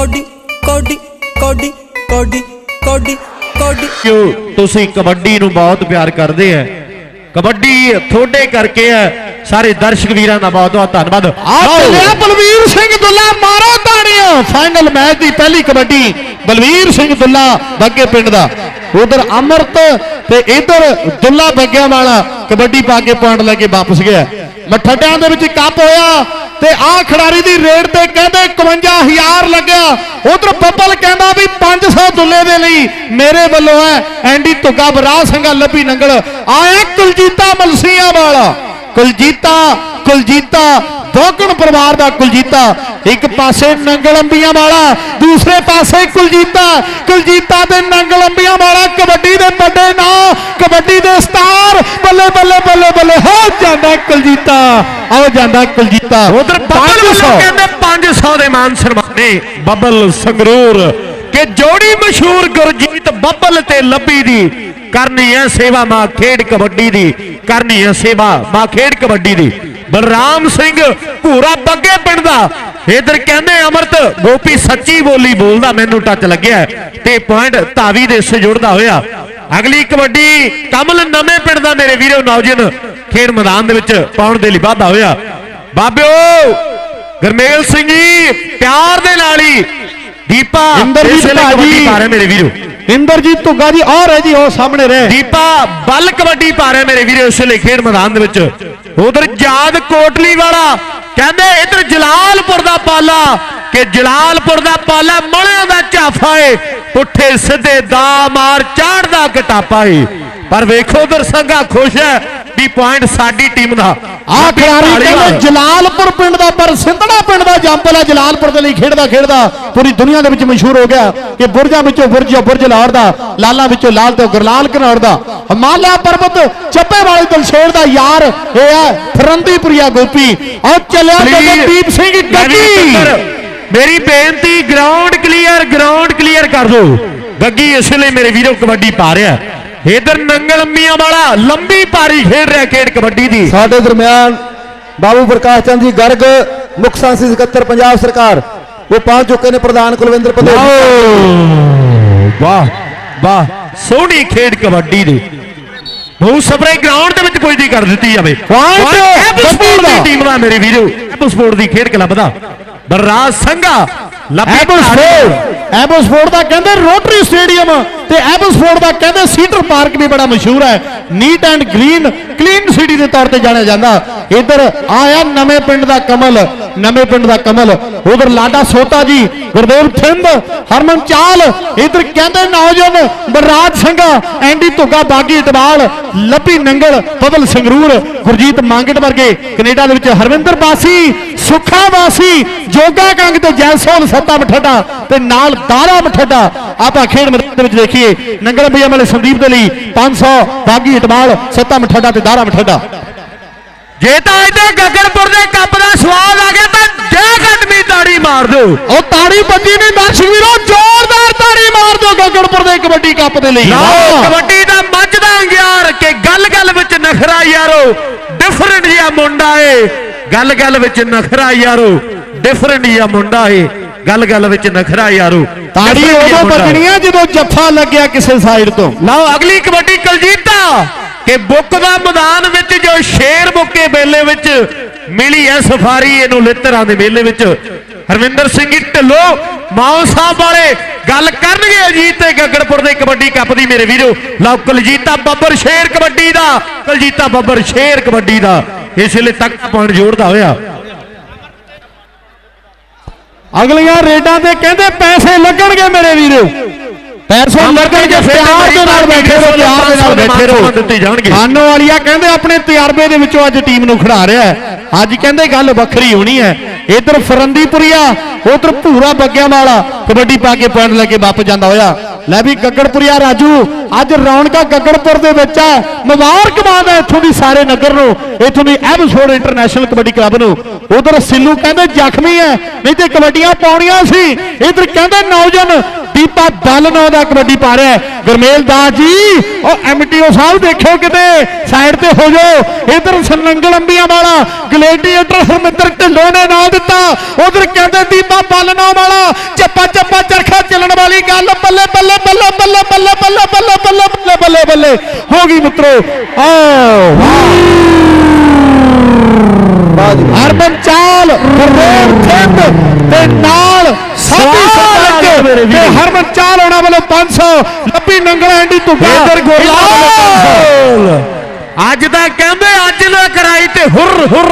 Cody ਕੋਡੀ ਕੋਡੀ ਕੋਡੀ ਕੋਡੀ ਕੋਡੀ। ਕਿਉਂ? ਤੁਸੀਂ ਕਬੱਡੀ ਨੂੰ ਬਹੁਤ ਪਿਆਰ ਕਰਦੇ ਆ ਕਬੱਡੀ ਤੁਹਾਡੇ ਕਰਕੇ ਹੈ ਸਾਰੇ ਦਰਸ਼ਕ ਵੀਰਾਂ ਦਾ ਬਹੁਤ ਬਹੁਤ ਧੰਨਵਾਦ। ਆ ਚੱਲਿਆ ਬਲਵੀਰ ਸਿੰਘ ਦੁੱਲਾ ਮਾਰੋ ਤਾੜੀਆਂ। ਫਾਈਨਲ ਮੈਚ ਦੀ ਪਹਿਲੀ ਕਬੱਡੀ ਬਲਵੀਰ ਸਿੰਘ ਦੁੱਲਾ ਬੱਗੇ ਪਿੰਡ ਦਾ। ਉਧਰ ਅਮਰਤ ਤੇ ਇਧਰ ਦੁੱਲਾ ਬੱਗਿਆਂ ਵਾਲਾ ਕਬੱਡੀ ਪਾ ਕੇ ਪੁਆਇੰਟ ਲੈ ਕੇ ਵਾਪਸ ਗਿਆ। ਮਠੱਡਿਆਂ ਦੇ ਵਿੱਚ ਕੱਪ ਹੋਇਆ ਤੇ ਆਹ ਖਿਡਾਰੀ ਦੀ ਰੇਡ ਤੇ ਕਹਿੰਦੇ 51000 ਲੱਗਿਆ। ਉਧਰ ਬੱਬਲ ਕਹਿੰਦਾ ਵੀ 500 ਦੁੱਲੇ ਦੇ ਲਈ ਮੇਰੇ ਵੱਲੋਂ ਹੈ। ਐਂਡੀ ਧੁੱਗਾ ਬਰਾਹ ਸਿੰਘਾ ਲੱਭੀ ਨੰਗਲ। ਆਇਆ ਕੁਲਜੀਤਾ ਮਲਸੀਆਂ ਵਾਲਾ। ਕੁਲਜੀਤਾ ਕੁਲਜੀਤਾ ਦੋਗਣ ਪਰਿਵਾਰ ਦਾ ਕੁਲਜੀਤਾ ਇੱਕ ਪਾਸੇ ਨੰਗਲ ਅੰਬੀਆਂ ਵਾਲਾ ਦੂਸਰੇ ਪਾਸੇ ਕੁਲਜੀਤਾ। ਕੁਲਜੀਤਾ ਤੇ ਨੰਗਲ ਅੰਬੀਆਂ ਵਾਲਾ ਕਬੱਡੀ ਦੇ ਵੱਡੇ ਨਾਂ ਕਬੱਡੀ ਦੇ ਸਟਾਰ। ਬੱਲੇ ਬੱਲੇ ਬੱਲੇ ਬੱਲੇ ਹੋ ਜਾਂਦਾ ਕੁਲਜੀਤਾ ਆਓ ਜਾਂਦਾ ਕੁਲਜੀਤਾ। ਉਧਰ ਬੱਬਲ ਵੱਲੋਂ ਕਹਿੰਦੇ 500 ਦੇ ਮਾਨ ਸਨਮਾਨੇ। ਬੱਬਲ ਸੰਗਰੂਰ ਕਿ ਜੋੜੀ ਮਸ਼ਹੂਰ ਗੁਰਜੀਤ ਬੱਬਲ ਤੇ ਲੱਭੀ ਦੀ ਕਰਨੀ ਹੈ ਸੇਵਾ ਮਾਂ ਖੇਡ ਕਬੱਡੀ ਦੀ ਕਰਨੀ ਹੈ ਸੇਵਾ ਮਾਂ ਖੇਡ ਕਬੱਡੀ ਦੀ। ਬਲਰਾਮ ਸਿੰਘ ਭੂਰਾ ਬੱਗੇ ਪਿੰਡ ਦਾ। ਇਧਰ ਕਹਿੰਦੇ ਅਮਰਤ ਗੋਪੀ ਸੱਚੀ ਬੋਲੀ ਬੋਲਦਾ ਮੈਨੂੰ ਟੱਚ ਲੱਗਿਆ ਤੇ ਪੁਆਇੰਟ ਧਾਵੀ ਦੇ ਸੇ ਜੁੜਦਾ ਹੋਇਆ। ਅਗਲੀ ਕਬੱਡੀ ਕਮਲ ਨਵੇਂ ਪਿੰਡ ਦਾ ਮੇਰੇ ਵੀਰੋ ਨੌਜਵਾਨ। ਖੇਡ ਮੈਦਾਨ ਦੇ ਵਿੱਚ ਪਾਉਣ ਦੇ ਲਈ ਵਾਧਾ ਹੋਇਆ। ਬਾਬਿਓ ਗਰਮੇਲ ਸਿੰਘ ਜੀ ਪਿਆਰ ਦੇ ਨਾਲ ਹੀ ਦੀਪਾ ਇੰਦਰਜੀਤ ਭਾਜੀ। ਮੇਰੇ ਵੀਰੋ। ਇੰਦਰਜੀਤ ਧੁੱਗਾ ਜੀ ਔਰ ਹੈ ਜੀ ਉਹ ਸਾਹਮਣੇ ਰਹੇ। ਦੀਪਾ ਬੱਲ ਕਬੱਡੀ ਪਾ ਰਿਹਾ ਮੇਰੇ ਵੀਰੇ ਇਸ ਲਈ ਖੇਡ ਮੈਦਾਨ ਦੇ ਵਿੱਚ। ਉਧਰ ਜਾਦ ਕੋਟਲੀ ਵਾਲਾ, ਕਹਿੰਦੇ ਇਧਰ ਜਲਾਲਪੁਰ ਦਾ ਪਾਲਾ, ਕਿ ਜਲਾਲਪੁਰ ਦਾ ਪਾਲਾ ਮਲਿਆਂ ਦਾ ਝਾਫਾ ਏ ਪੁੱਠੇ ਸਿੱਧੇ ਦਾ ਮਾਰ ਚਾੜਦਾ ਕਟਾਪਾ ਏ। ਪਰ ਵੇਖੋ ਉਧਰ ਸੰਘਾ ਖੁਸ਼ ਹੈ ਵੀ ਪੁਆਇੰਟ ਸਾਡੀ ਟੀਮ ਦਾ। ਆ ਖਿਡਾਰੀ ਕਹਿੰਦੇ ਜਲਾਲਪੁਰ ਪਿੰਡ ਦਾ ਪਰ ਸਿੰਧੜਾ ਪਿੰਡ ਦਾ ਜੰਪਲ ਹੈ ਜਲਾਲਪੁਰ ਦੇ ਲਈ ਖੇਡਦਾ ਖੇਡਦਾ ਪੂਰੀ ਦੁਨੀਆ ਦੇ ਵਿੱਚ ਮਸ਼ਹੂਰ ਹੋ ਗਿਆ ਕਿ ਬੁਰਜਾਂ ਵਿੱਚੋਂ ਬੁਰਜ ਬੁਰਜ ਲਾਹੌਰ ਦਾ ਲਾਲਾਂ ਵਿੱਚੋਂ ਲਾਲ ਤੇ ਗੁਰਲਾਲ ਘਨੌਰ ਦਾ। ਹਿਮਾਲਿਆ ਪਰਬਤ ਚੱਪੇ ਵਾਲੇ ਦਲਸ਼ੇਰ ਦਾ ਯਾਰ ਇਹ ਹੈ ਫਰੰਦੀਪੁਰੀਆ ਗੋਪੀ। ਔਰ ਚੱਲਿਆ ਗਗਨਦੀਪ ਸਿੰਘ ਗੱਗੀ। ਮੇਰੀ ਬੇਨਤੀ ਗਰਾਊਂਡ ਕਲੀਅਰ ਗਰਾਊਂਡ ਕਲੀਅਰ ਕਰ ਦਿਓ। ਗੱਗੀ ਇਸ ਵੇਲੇ ਮੇਰੇ ਵੀਰੋ ਕਬੱਡੀ ਪਾ ਰਿਹਾ। ਇਧਰ ਨੰਗਲ ਅੰਮੀਆਂ ਵਾਲਾ ਲੰਬੀ ਪਾਰੀ ਖੇਡ ਰਿਹਾ ਖੇਡ ਕਬੱਡੀ ਦੀ ਸਾਡੇ ਦਰਮਿਆਨ ਬਾਬੂ ਪ੍ਰਕਾਸ਼ ਚੰਦ ਜੀ ਗਰਗ ਮੁੱਖ ਸੰਸਦੀ ਸਕੱਤਰ ਪੰਜਾਬ ਸਰਕਾਰ ਉਹ ਪਹੁੰਚ ਚੁੱਕੇ ਨੇ ਪ੍ਰਧਾਨ ਕੁਲਵਿੰਦਰ ਪਟੇਲ ਵਾਹ ਵਾਹ ਸੋਹਣੀ ਖੇਡ ਕਬੱਡੀ ਦੀ ਬਹੁਤ ਸਪਰੇ ਗਰਾਊਂਡ ਦੇ ਵਿੱਚ ਪੁੱਜਦੀ ਕਰ ਦਿੱਤੀ ਜਾਵੇ Point ਐਬ ਗੱਡੀ ਸਪੋਰਟ ਦਾ। ਦੀ ਟੀਮ ਦਾ ਮੇਰੇ ਵੀਰੋ ਐਬ ਸਪੋਰਟ ਦੀ ਖੇਡ ਕਲੱਬ ਦਾ ਬਲਰਾਜ ਸੰਘਾ ਲੱਭੀ ਐਬੋਸਫੋਰਡ ਐਬੋਸਫੋਰਡ ਦਾ ਕਹਿੰਦੇ ਰੋਟਰੀ ਸਟੇਡੀਅਮ ਤੇ ਐਬੋਸਫੋਰਡ ਦਾ ਕਹਿੰਦੇ ਸੀਡਰ ਪਾਰਕ ਵੀ ਬੜਾ ਮਸ਼ਹੂਰ ਹੈ। Neat and green, clean city ਦੇ ਤੌਰ ਤੇ ਜਾਣਿਆ ਜਾਂਦਾ। ਇੱਧਰ ਆਇਆ ਨਵੇਂ ਪਿੰਡ ਦਾ ਕਮਲ। ਨਵੇਂ ਪਿੰਡ ਦਾ ਕਮਲ, ਉਧਰ ਲਾਡਾ ਸੋਤਾ ਜੀ, ਗੁਰਦੇਵ ਥਿੰਦ ਹਰਮਨ ਚਾਲ, ਇੱਧਰ ਕਹਿੰਦੇ ਨੌਜਵਾਨ ਬਰਰਾਜ ਸਿੰਘਾ, ਐਂਡੀ ਧੁੱਗਾ, ਬਾਗੀ ਇਟਵਾਲ, ਲੱਭੀ ਨੰਗਲ, ਪਵਲ ਸੰਗਰੂਰ, ਗੁਰਜੀਤ ਮੰਗਟ ਵਰਗੇ, ਕੈਨੇਡਾ ਦੇ ਵਿੱਚ ਹਰਵਿੰਦਰ ਬਾਸੀ, ਸੁੱਖਾ ਵਾਸੀ ਜੋਗਾ ਕੰਗ ਤੇ ਜੈਸੋਲ ਸੱਤਾ ਮਠੱਡਾ ਤੇ ਨਾਲ ਦਾਰਾ ਮਠੱਡਾ ਆਪਾਂ ਖੇਡ ਮੈਦਾਨ ਦੇ ਵਿੱਚ ਦੇਖੀਏ, ਨੰਗਲ ਬਈਆ ਵਾਲੇ ਸੰਦੀਪ ਦੇ ਲਈ 500 ਬਾਗੀ ਇਟਵਾਲ, ਸੱਤਾ ਮਠੱਡਾ ਤੇ ਦਾਰਾ ਮਠੱਡਾ ਜੇ ਤਾਂ ਇੱਥੇ ਗਗਨਪੁਰ ਦੇ ਕੱਪ ਦਾ ਸਵਾਦ ਆ ਗਿਆ ਤਾਂ ਜੈ ਅਕੈਡਮੀ ਤਾੜੀ ਮਾਰ ਦਿਓ। ਉਹ ਤਾੜੀ ਵੱਜੀ ਨਹੀਂ ਦਰਸ਼ਕ ਵੀਰੋ ਜ਼ੋਰਦਾਰ ਤਾੜੀ ਮਾਰ ਦਿਓ ਗਗਨਪੁਰ ਦੇ ਕਬੱਡੀ ਕੱਪ ਦੇ ਲਈ। ਲਓ ਕਬੱਡੀ ਦਾ ਮੱਝਦਾ ਅੰਗਿਆਰ ਕਿ ਗੱਲ ਗੱਲ ਵਿੱਚ ਨਖਰਾ ਯਾਰੋ ਡਿਫਰੈਂਟ ਜਿਹਾ ਮੁੰਡਾ ਏ। ਗੱਲ ਗੱਲ ਵਿੱਚ ਨਖਰਾ ਯਾਰੋ ਡਿਫਰੈਂਟ ਜਿਹਾ ਮੁੰਡਾ ਏ। ਗੱਲ ਗੱਲ ਵਿੱਚ ਨਖਰਾ ਯਾਰੋ ਤਾੜੀ ਉਦੋਂ ਆ ਜਦੋਂ ਜੱਫਾ ਲੱਗਿਆ ਕਿਸੇ ਸਾਈਡ ਤੋਂ। ਲਓ ਅਗਲੀ ਕਬੱਡੀ ਕਲਜੀਤਾ। ਕਿ ਬੁੱਕ ਦਾ ਮੈਦਾਨ ਵਿੱਚ ਜੋ ਸ਼ੇਰ ਬੁੱਕੇ ਮੇਲੇ ਵਿੱਚ ਮਿਲੀ ਹੈ ਸਫਾਰੀ, ਇਹਨੂੰ ਲਿੱਤਰਾਂ ਦੇ ਮੇਲੇ ਵਿੱਚ। ਹਰਵਿੰਦਰ ਸਿੰਘ ਢਿੱਲੋਂ ਮਾਓ ਸਾਹਿਬ ਵਾਲੇ ਗੱਲ ਕਰਨਗੇ, ਅਜੀਤ ਤੇ ਗਗੜਪੁਰ ਦੇ ਕਬੱਡੀ ਕੱਪ ਦੀ ਮੇਰੇ ਵੀਰੋ। ਲਓ, ਕੁਲਜੀਤਾ ਬੱਬਰ ਸ਼ੇਰ ਕਬੱਡੀ ਦਾ, ਕਲਜੀਤਾ ਬੱਬਰ ਸ਼ੇਰ ਕਬੱਡੀ ਦਾ। ਇਸ ਵੇਲੇ ਤੱਕ ਪੁਆਇੰਟ ਜੋੜਦਾ ਹੋਇਆ। ਅਗਲੀਆਂ ਰੇਡਾਂ ਤੇ ਕਹਿੰਦੇ ਪੈਸੇ ਲੱਗਣਗੇ ਮੇਰੇ ਵੀਰੋ। ਪੈਸੇ ਲੱਗਣਗੇ ਪਿਆਰ ਦੇ ਨਾਲ ਬੈਠੇ ਰਹੋ ਪਿਆਰ ਦੇ ਨਾਲ ਬੈਠੇ ਰਹੋ। ਦਿੱਤੇ ਜਾਣਗੇ। ਖਾਨੋ ਵਾਲੀਆ ਕਹਿੰਦੇ ਆਪਣੇ ਤਜਰਬੇ ਦੇ ਵਿੱਚੋਂ ਅੱਜ ਟੀਮ ਨੂੰ ਖੜਾ ਰਿਹਾ ਹੈ। ਅੱਜ ਕਹਿੰਦੇ ਗੱਲ ਵੱਖਰੀ ਹੋਣੀ ਹੈ। ਇਧਰ ਫਰੰਦੀਪੁਰੀਆ ਉਧਰ ਭੂਰਾ ਬੱਗਿਆਂ ਵਾਲਾ ਕਬੱਡੀ ਪਾ ਕੇ ਪੁਆਇੰਟ ਲੈ ਕੇ ਵਾਪਸ ਜਾਂਦਾ ਹੋਇਆ। ਲੈ ਵੀ ਗੱਗੜਪੁਰੀਆ ਰਾਜੂ, ਅੱਜ ਰੌਣਕਾਂ ਗੱਗੜਪੁਰ ਦੇ ਵਿੱਚ ਹੈ ਮੁਬਾਰਕਬਾਦ ਹੈ ਇੱਥੋਂ ਦੀ ਸਾਰੇ ਨਗਰ ਨੂੰ, ਇੱਥੋਂ ਦੀ ਐਬਸਫੋਰਡ ਇੰਟਰਨੈਸ਼ਨਲ ਕਬੱਡੀ ਕਲੱਬ ਨੂੰ। ਉਧਰ ਸਿੱਲੂ ਕਹਿੰਦੇ ਜ਼ਖਮੀ ਹੈ, ਨਹੀਂ ਤੇ ਕਬੱਡੀਆਂ ਪਾਉਣੀਆਂ ਸੀ। ਇਧਰ ਕਹਿੰਦੇ ਨੌਜਵਾਨ ਦੀਪਾ ਬਾਲਨੋ ਦਾ ਕਬੱਡੀ ਪਾ ਰਿਹਾ ਹੈ। ਗੁਰਮੇਲ ਦਾਸ ਜੀ, ਉਹ ਐਮਟੀਓ ਸਾਹਿਬ ਦੇਖਿਓ ਕਿਤੇ ਸਾਈਡ ਤੇ ਹੋ ਜਾਓ। ਇਧਰ ਸੰਲੰਗਲ ਅੰਬੀਆਂ ਵਾਲਾ, ਗਲੇਡੀਏਟਰ ਹਰਮਿੰਦਰ ਢਿੱਲੋਂ ਨੇ ਨਾਂ ਦਿੱਤਾ। ਉਧਰ ਕਹਿੰਦੇ ਦੀਪਾ ਬਾਲਨੋ ਵਾਲਾ ਚੱਪਾ ਚੱਪਾ ਚਰਖਾ ਚੱਲਣ ਵਾਲੀ ਗੱਲ ਬੱਲੇ ਬੱਲੇ ਬੱਲੇ ਬੱਲੇ ਬੱਲੇ ਬੱਲੇ ਬੱਲੇ ਬੱਲੇ ਬੱਲੇ ਬੱਲੇ ਬੱਲੇ ਹੋ ਗਈ ਮਿੱਤਰੋ ਆਓ। ਹਰਮਨ ਚਾਲ ਗੁਰਦੇਵ ਸਿੰਘ ਤੇ ਨਾਲ ਸਾਡੀ ਵੀਰ। ਤੇ ਹਰਮਨ ਚਾਲ ਉਹਨਾਂ ਵੱਲੋਂ 500 ਲੱਭੀ ਨੰਗਲ ਐਂਡੀ ਧੁੱਗਾ ਇਧਰ ਗੋਲਾ ਅੱਜ ਤਾਂ ਕਹਿੰਦੇ ਅੱਜ ਨਾ ਕਰਾਈ ਤੇ ਹੁਰ ਹੁਰ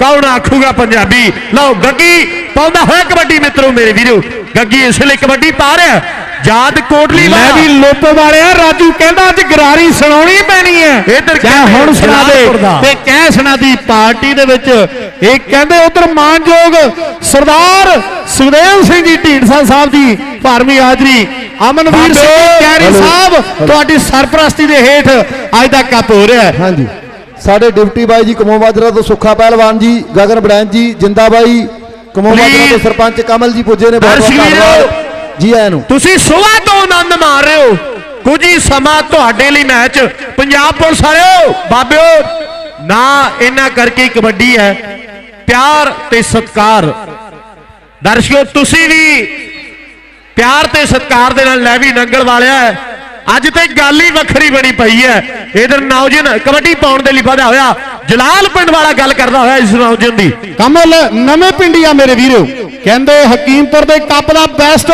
ਕੌਣ ਆਖੂਗਾ ਪੰਜਾਬੀ ਲਓ ਗੱਗੀ ਪਾਉਂਦਾ ਹੋਇਆ ਕਬੱਡੀ ਮਿੱਤਰੋ ਮੇਰੇ ਵੀਰੋ ਗੱਗੀ ਇਸ ਲਈ ਕਬੱਡੀ ਪਾ ਰਿਹਾ। ਯਾਦ ਕੋਟਲੀ ਲੈ ਵਾਲਾ ਵੀ ਲੋਪ ਵਾਲਿਆ ਰਾਜੂ ਕਹਿੰਦਾ ਅੱਜ ਗਰਾਰੀ ਸੁਣਾਉਣੀ ਪੈਣੀ ਹੈ। ਇੱਧਰ ਕਹਿੰਦੇ ਹੁਣ ਸੁਣਾ ਦੇ। ਤੇ ਕਹਿ ਸੁਣਾ ਦੀ ਪਾਰਟੀ ਦੇ ਵਿੱਚ। ਇਹ ਕਹਿੰਦੇ ਉਧਰ ਮਾਨਯੋਗ ਸਰਦਾਰ ਸੁਖਦੇਵ ਸਿੰਘ ਜੀ ਢੀਂਡਸਾ ਸਾਹਿਬ ਦੀ ਭਾਰਵੀਂ ਹਾਜ਼ਰੀ। ਅਮਨਵੀਰ ਸਿੰਘ ਕੈਰੀ। ਸਾਹਿਬ ਤੁਹਾਡੀ ਸਰਪ੍ਰਸਤੀ ਦੇ ਹੇਠ ਅੱਜ ਦਾ ਕੱਪ ਹੋ ਰਿਹਾ ਹੈ। ਹਾਂਜੀ। ਸਾਡੇ ਡਿਪਟੀ ਬਾਈ ਜੀ ਕਮੋ ਮਾਜਰਾ ਤੋਂ ਸੁੱਖਾ ਪਹਿਲਵਾਨ ਜੀ ਗਗਨ ਬੜੈਨ ਜੀ ਜਿੰਦਾ ਬਾਈ ਸਰਪੰਚ ਕਮਲ ਜੀ ਪੁੱਜੇ ਨੇ ਬਹੁਤ ਬਹੁਤ। ਧੰਨਵਾਦ। ਜੀ ਆਇਆਂ ਨੂੰ। ਤੁਸੀਂ ਸੁਬਾਹ ਤੋਂ ਆਨੰਦ ਮਾਰ ਰਹੇ ਹੋ। ਕੁਝ ਹੀ ਸਮਾਂ ਤੁਹਾਡੇ ਲਈ ਮੈਚ। ਪੰਜਾਬ ਪੁਲਿਸ ਵਾਲਿਓ ਬਾਬਿਓ ਨਾ ਇਹਨਾਂ ਕਰਕੇ ਕਬੱਡੀ ਹੈ। ਪਿਆਰ ਤੇ ਸਤਿਕਾਰ। ਦਰਸ਼ਕੋ ਤੁਸੀਂ ਵੀ ਪਿਆਰ ਤੇ ਸਤਿਕਾਰ ਦੇ ਨਾਲ ਲੈ ਵੀ ਨੰਗਲ ਵਾਲਿਆ ਹੈ। ਅੱਜ ਤੇ ਗੱਲ ਹੀ ਵੱਖਰੀ ਬਣੀ ਪਈ ਹੈ। ਇਧਰ ਨੌਜਵਾਨ ਕਬੱਡੀ ਪਾਉਣ ਦੇ ਲਈ ਵਧਿਆ ਹੋਇਆ। ਜਲਾਲ ਪਿੰਡ ਵਾਲਾ ਗੱਲ ਕਰਦਾ ਹੋਇਆ ਇਸ ਨੌਜਵਾਨ ਦੀ। ਕਮਲ ਨਵੇਂ ਪਿੰਡੀਆ ਮੇਰੇ ਵੀਰੋ। ਕਹਿੰਦੇ ਹਕੀਮਪੁਰ ਦੇ ਕੱਪ ਦਾ ਬੈਸਟ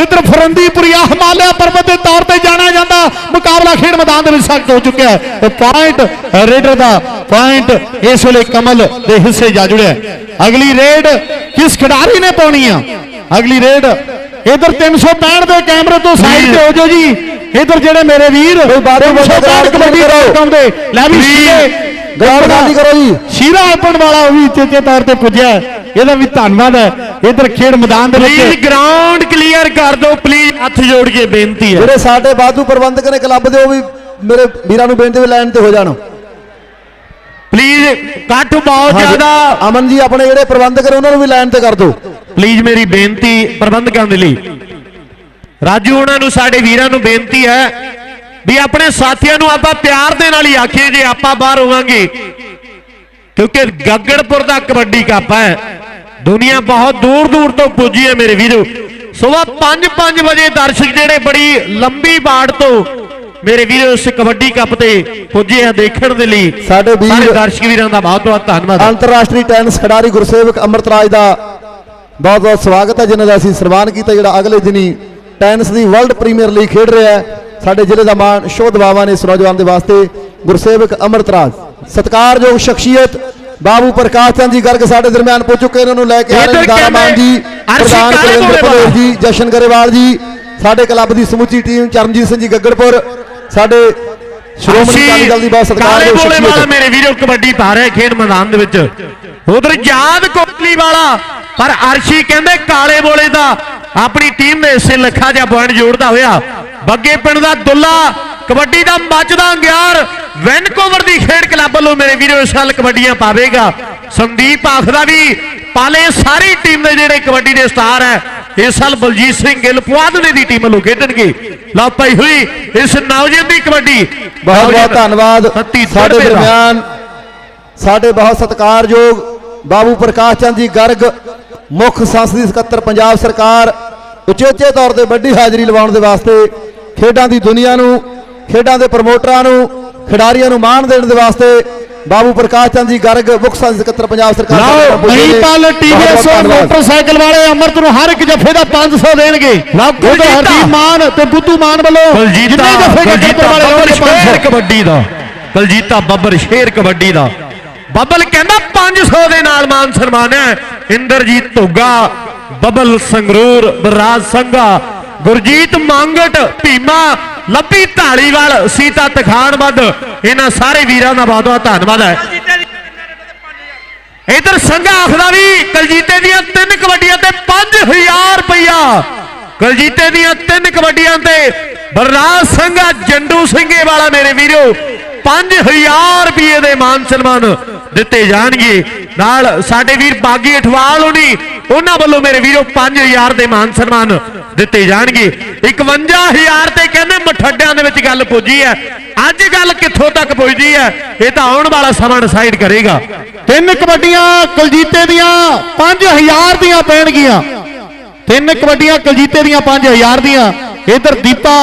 ਇਧਰ ਫਰੰਦੀਪੁਰੀਆ ਹਿਮਾਲਿਆ ਪਰਬਤ ਦੇ ਤੌਰ ਤੇ ਜਾਣਿਆ ਜਾਂਦਾ। ਮੁਕਾਬਲਾ ਖੇਡ ਮੈਦਾਨ ਦੇ ਵਿੱਚ ਸਖਤ ਹੋ ਚੁੱਕਿਆ ਹੈ। ਤੇ ਪੁਆਇੰਟ ਰੇਡਰ ਦਾ ਪੁਆਇੰਟ ਇਸ ਵੇਲੇ ਕਮਲ ਦੇ ਹਿੱਸੇ ਜਾ ਜੁੜਿਆ। ਅਗਲੀ ਰੇਡ ਕਿਸ ਖਿਡਾਰੀ ਨੇ ਪਾਉਣੀ ਆ? ਅਗਲੀ ਰੇਡ ਇਧਰ 365 ਦੇ ਕੈਮਰੇ ਤੋਂ ਸਾਈਡ ਤੇ ਹੋ ਜਾਓ ਜੀ। ਇਧਰ ਜਿਹੜੇ ਮੇਰੇ ਵੀਰ ਬਾਰੇ 365 ਕਬੱਡੀ ਕਰੋ। ਦੇ ਲੈ ਵੀ ਖਾਲੀ ਕਰੋ ਜੀ। ਸ਼ੀਰਾ ਓਪਨ ਵਾਲਾ ਉਹ ਵੀ ਚੇਚੇ ਤੌਰ ਤੇ ਪੁੱਜਿਆ। ਇਹਦਾ ਵੀ ਧੰਨਵਾਦ ਹੈ। ਇਧਰ ਖੇਡ ਮੈਦਾਨ ਦੇ ਪਲੀਜ਼ ਵਿੱਚ ਗਰਾਊਂਡ ਕਲੀਅਰ ਕਰ ਦਿਓ ਪਲੀਜ਼ ਹੱਥ ਜੋੜ ਕੇ ਬੇਨਤੀ ਹੈ। ਜਿਹੜੇ ਸਾਡੇ ਬਾਦੂ ਪ੍ਰਬੰਧਕ ਨੇ ਕਲੱਬ ਦੇ ਉਹ ਵੀ ਮੇਰੇ ਵੀਰਾਂ ਨੂੰ ਬੇਨਤੀ ਵੀ ਲਾਈਨ ਤੇ ਹੋ ਜਾਣ। ਪਲੀਜ਼ ਕੱਟ ਬਹੁਤ। ਜ਼ਿਆਦਾ। ਅਮਨ ਜੀ ਆਪਣੇ ਜਿਹੜੇ ਪ੍ਰਬੰਧਕ ਨੇ ਉਹਨਾਂ ਨੂੰ ਵੀ ਲਾਈਨ ਤੇ ਕਰ ਦਿਓ। ਪਲੀਜ਼ ਮੇਰੀ ਬੇਨਤੀ ਪ੍ਰਬੰਧਕਾਂ ਦੇ ਲਈ। ਰਾਜੂ ਉਹਨਾਂ ਨੂੰ ਸਾਡੇ ਵੀਰਾਂ ਨੂੰ ਬੇਨਤੀ ਹੈ ਵੀ ਆਪਣੇ ਸਾਥੀਆਂ ਨੂੰ ਆਪਾਂ ਪਿਆਰ ਦੇ ਨਾਲ ਹੀ ਆਖੀਏ ਜੇ ਆਪਾਂ ਬਾਹਰ ਹੋਵਾਂਗੇ। ਕਿਉਂਕਿ ਗੱਗੜਪੁਰ ਦਾ ਕਬੱਡੀ ਕੱਪ ਹੈ। ਦੁਨੀਆ ਬਹੁਤ ਦੂਰ ਦੂਰ ਤੋਂ ਪੁੱਜੀ ਹੈ ਮੇਰੇ ਵੀਰੋ। ਸਵੇਰ 5-5 ਵਜੇ ਦਰਸ਼ਕ ਜਿਹੜੇ ਬੜੀ ਲੰਬੀ ਬਾੜ ਤੋਂ ਮੇਰੇ ਵੀਰੋ ਇਸ ਕਬੱਡੀ ਕੱਪ ਤੇ ਪੁੱਜੇ ਆ ਦੇਖਣ ਦੇ ਲਈ। ਸਾਡੇ ਵੀਰ- ਦਰਸ਼ਕ ਵੀਰਾਂ ਦਾ ਬਹੁਤ ਬਹੁਤ ਧੰਨਵਾਦ। ਅੰਤਰਰਾਸ਼ਟਰੀ ਟੈਨਿਸ ਖਿਡਾਰੀ ਗੁਰਸੇਵਕ ਅਮਰਤਰਾਜ ਦਾ ਬਹੁਤ ਬਹੁਤ ਸਵਾਗਤ ਹੈ ਜਿਨ੍ਹਾਂ ਦਾ ਅਸੀਂ ਸਨਮਾਨ ਕੀਤਾ ਜਿਹੜਾ ਅਗਲੇ ਦਿਨੀ ਟੈਨਿਸ ਦੀ ਵਰਲਡ ਪ੍ਰੀਮੀਅਰ ਲੀਗ ਖੇਡ ਰਿਹਾ ਹੈ। ਸਾਡੇ ਜ਼ਿਲ੍ਹੇ ਦਾ ਮਾਣ ਸ਼ੋਧ ਬਾਵਾ ਨੇ ਇਸ ਨੌਜਵਾਨ ਦੇ ਵਾਸਤੇ ਗੁਰਸੇਵਕ ਅਮਰਤਰਾਜ ਸਤਿਕਾਰਯੋਗ ਸ਼ਖਸੀਅਤ ਬਾਬੂ ਪ੍ਰਕਾਸ਼ ਚੰਦ ਜੀ ਗਰਗ ਸਾਡੇ ਦਰਮਿਆਨ ਪਹੁੰਚ ਚੁੱਕੇ ਇਹਨਾਂ ਨੂੰ ਲੈ ਕੇ ਆ ਰਹੇ ਦਾਰਾ ਮਾਨ ਜੀ ਪ੍ਰਧਾਨ ਕਾਲੇ ਕੁਲਵਿੰਦਰ ਭਲੇਰ ਜੀ ਜਸ਼ਨ ਗਰੇਵਾਲ ਜੀ ਸਾਡੇ ਕਲੱਬ ਦੀ ਸਮੁੱਚੀ ਟੀਮ ਚਰਨਜੀਤ ਸਿੰਘ ਜੀ ਗੱਗੜਪੁਰ ਸਾਡੇ ਸ਼੍ਰੋਮਣੀ ਅਕਾਲੀ ਦਲ ਦੀ ਬਹੁਤ ਸਤਿਕਾਰਯੋਗ ਸ਼ਖਸੀਅਤ। ਮੇਰੇ ਵੀਰੋ ਕਬੱਡੀ ਪਾ ਰਿਹਾ ਖੇਡ ਮੈਦਾਨ ਦੇ ਵਿੱਚ। ਉਧਰ ਯਾਦ ਕੋਟਲੀ ਵਾਲਾ ਪਰ ਅਰਸ਼ੀ ਕਹਿੰਦੇ ਕਾਲੇ ਬੋਲੇ ਦਾ ਆਪਣੀ ਟੀਮ ਦੇ ਹਿੱਸੇ ਲੱਖਾ ਜਿਹਾ ਪੁਆਇੰਟ ਜੋੜਦਾ ਹੋਇਆ। ਬੱਗੇ ਪਿੰਡ ਦਾ ਦੁੱਲਾ ਕਬੱਡੀ ਦਾ ਮੱਚਦਾ ਅੰਗਿਆਰ ਵੈਨਕੂਵਰ ਦੀ ਖੇਡ ਕਲੱਬ ਵੱਲੋਂ ਮੇਰੇ ਵੀਰੋ ਇਸ ਸਾਲ ਕਬੱਡੀਆਂ ਪਾਵੇਗਾ। ਸੰਦੀਪ ਆਖਦਾ ਵੀ ਪਾਲੇ ਸਾਰੀ ਟੀਮ ਦੇ ਜਿਹੜੇ ਕਬੱਡੀ ਦੇ ਸਟਾਰ ਹੈ ਇਸ ਸਾਲ ਬਲਜੀਤ ਸਿੰਘ ਗਿੱਲ ਪੁਆਧਨੇ ਦੀ ਟੀਮ ਵੱਲੋਂ ਖੇਡਣਗੇ। ਲਓ ਪਈ ਹੋਈ ਇਸ ਨੌਜਵਾਨ ਦੀ ਕਬੱਡੀ। ਬਹੁਤ ਬਹੁਤ ਧੰਨਵਾਦ। ਸਾਡੇ। ਦਰਮਿਆਨ ਸਾਡੇ ਬਹੁਤ ਸਤਿਕਾਰਯੋਗ ਬਾਬੂ ਪ੍ਰਕਾਸ਼ ਚੰਦ ਜੀ ਗਰਗ ਮੁੱਖ ਸੰਸਦੀ ਸਕੱਤਰ ਪੰਜਾਬ ਸਰਕਾਰ ਉਚੇਚੇ ਤੌਰ ਤੇ ਵੱਡੀ ਹਾਜ਼ਰੀ ਲਵਾਉਣ ਦੇ ਵਾਸਤੇ ਖੇਡਾਂ ਦੀ ਦੁਨੀਆ ਨੂੰ ਖੇਡਾਂ ਦੇ ਪ੍ਰਮੋਟਰਾਂ ਨੂੰ ਖਿਡਾਰੀਆਂ ਨੂੰ ਮਾਣ ਦੇਣ ਦੇ ਵਾਸਤੇ ਬਾਬੂ ਪ੍ਰਕਾਸ਼ ਚੰਦ ਜੀ ਗਰਗ ਮੁੱਖ ਸਕੱਤਰ ਪੰਜਾਬ ਸਰਕਾਰ ਲਓ। ਮਹੀਪਾਲ ਟੀਵੀਐਸ। ਮੋਟਰਸਾਈਕਲ ਵਾਲੇ ਅਮਰਤ ਨੂੰ ਹਰ ਇੱਕ ਜੱਫੇ ਦਾ 500 ਦੇਣਗੇ। ਹਰਦੀਪ ਮਾਨ ਤੇ ਬੁੱਧੂ ਮਾਨ ਵੱਲੋਂ ਜਿੰਨੇ ਜੱਫੇ ਗੱਗੜਪੁਰ ਵਾਲੇ ਬੱਬਰ ਹੋਣਗੇ ਸ਼ੇਰ 500 ਕਬੱਡੀ ਦਾ ਕਲਜੀਤਾ ਬੱਬਰ ਸ਼ੇਰ ਕਬੱਡੀ ਦਾ ਬੱਬਲ ਕਹਿੰਦਾ 500 ਦੇ ਨਾਲ ਮਾਨ ਸਨਮਾਨ ਹੈ ਇੰਦਰਜੀਤ ਧੁੱਗਾ ਬੱਬਲ ਸੰਗਰੂਰ ਬਰਾਜ ਸੰਘਾ ਗੁਰਜੀਤ ਮੰਗਟ, ਭੀਮਾ, ਲੱਭੀ ਢਾਲੀਵਾਲ ਸੀਤਾ ਤਖਾਨਬੱਧ ਇਹਨਾਂ ਸਾਰੇ ਵੀਰਾਂ ਦਾ ਬਹੁਤ ਬਹੁਤ ਧੰਨਵਾਦ ਹੈ। ਇਧਰ ਸੰਘਾ ਆਖਦਾ ਵੀ ਕਲਜੀਤੇ ਦੀਆਂ ਤਿੰਨ ਕਬੱਡੀਆਂ ਤੇ 5000 ਰੁਪਇਆ ਕਲਜੀਤੇ ਦੀਆਂ ਤਿੰਨ ਕਬੱਡੀਆਂ ਤੇ ਬਰਨਾਲ ਸੰਘਾ, ਜੰਡੂ ਸਿੰਘੇ ਵਾਲਾ ਮੇਰੇ ਵੀਰੋ 5000 ਰੁਪਏ ਦੇ ਮਾਨ ਸਨਮਾਨ ਦਿੱਤੇ ਜਾਣਗੇ। ਨਾਲ ਸਾਡੇ ਵੀਰ ਬਾਗੀ ਅਠਵਾਲ ਹੋਣੀ ਉਹਨਾਂ ਵੱਲੋਂ ਮੇਰੇ ਵੀਰੋ 5000 ਦੇ ਮਾਨ ਸਨਮਾਨ ਦਿੱਤੇ ਜਾਣਗੇ। 51000 ਤੇ ਕਹਿੰਦੇ ਮਠੱਡਿਆਂ ਦੇ ਵਿੱਚ ਗੱਲ ਪੁੱਜੀ ਹੈ। ਅੱਜ ਗੱਲ ਕਿੱਥੋਂ ਤੱਕ ਪੁੱਜਦੀ ਹੈ? ਇਹ ਤਾਂ ਆਉਣ ਵਾਲਾ ਸਮਾਂ ਡਿਸਾਈਡ ਕਰੇਗਾ। ਤਿੰਨ ਕਬੱਡੀਆਂ ਕੁਲਜੀਤੇ ਦੀਆਂ 5000 ਦੀਆਂ ਪੈਣਗੀਆਂ। ਤਿੰਨ ਕਬੱਡੀਆਂ ਕੁਲਜੀਤੇ ਦੀਆਂ 5000 ਦੀਆਂ। ਇਧਰ ਦੀਪਾ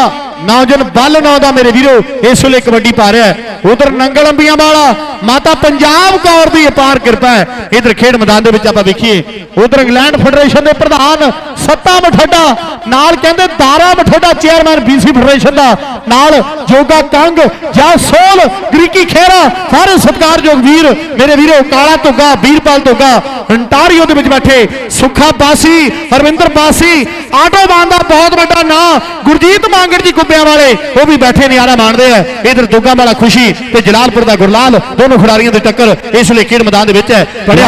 ਨੌਜਨ ਬੱਲ ਨਾਂ ਦਾ ਮੇਰੇ ਵੀਰੋ ਇਸ ਵੇਲੇ ਕਬੱਡੀ ਪਾ ਰਿਹਾ ਉਧਰ ਨੰਗਲ ਅੰਬੀਆਂ ਵਾਲਾ ਮਾਤਾ ਪੰਜਾਬ ਕੌਰ ਦੀ ਅਪਾਰ ਕਿਰਪਾ ਹੈ। ਇਧਰ ਖੇਡ ਮੈਦਾਨ ਦੇ ਵਿੱਚ ਆਪਾਂ ਵੇਖੀਏ। ਉਧਰ ਇੰਗਲੈਂਡ ਫੈਡਰੇਸ਼ਨ ਦੇ ਪ੍ਰਧਾਨ ਸੱਤਾ ਮਠੱਡਾ, ਨਾਲ ਕਹਿੰਦੇ Dara Mathadda chairman BC federation ਦਾ, ਨਾਲ ਜੋਗਾ ਕੰਗ ਜਾਂ ਸੋਲ ਗ੍ਰੀਕੀ ਖੇਰਾ। ਸਾਰੇ ਸਤਿਕਾਰਯੋਗ ਵੀਰ, ਮੇਰੇ ਵੀਰੋ, ਕਾਲਾ ਧੁੱਗਾ, ਵੀਰਪਾਲ ਧੁੱਗਾ, ਅੰਟਾਰੀਓ ਦੇ ਵਿੱਚ ਬੈਠੇ ਸੁੱਖਾ ਬਾਸੀ, ਹਰਵਿੰਦਰ ਬਾਸੀ ਆਟੋਬਾਨ ਦਾ ਬਹੁਤ ਵੱਡਾ ਨਾਂ, ਗੁਰਜੀਤ ਮਾਂਗੜ ਜੀ ਕੁੱਬਿਆਂ ਵਾਲੇ, ਉਹ ਵੀ ਬੈਠੇ, ਨਿਆਰਾ ਮਾਣਦੇ ਆ। ਇਧਰ ਦੁੱਗਾ ਵਾਲਾ ਖੁਸ਼ੀ ਤੇ ਜਲਾਲਪੁਰ ਦਾ ਗੁਰਲਾਲ ਦੋਨੋਂ ਖਿਡਾਰੀਆਂ ਦੀ ਟੱਕਰ ਇਸ ਲਈ ਖੇਡ ਮੈਦਾਨ ਦੇ ਵਿੱਚ ਹੈ ਪੜਿਆ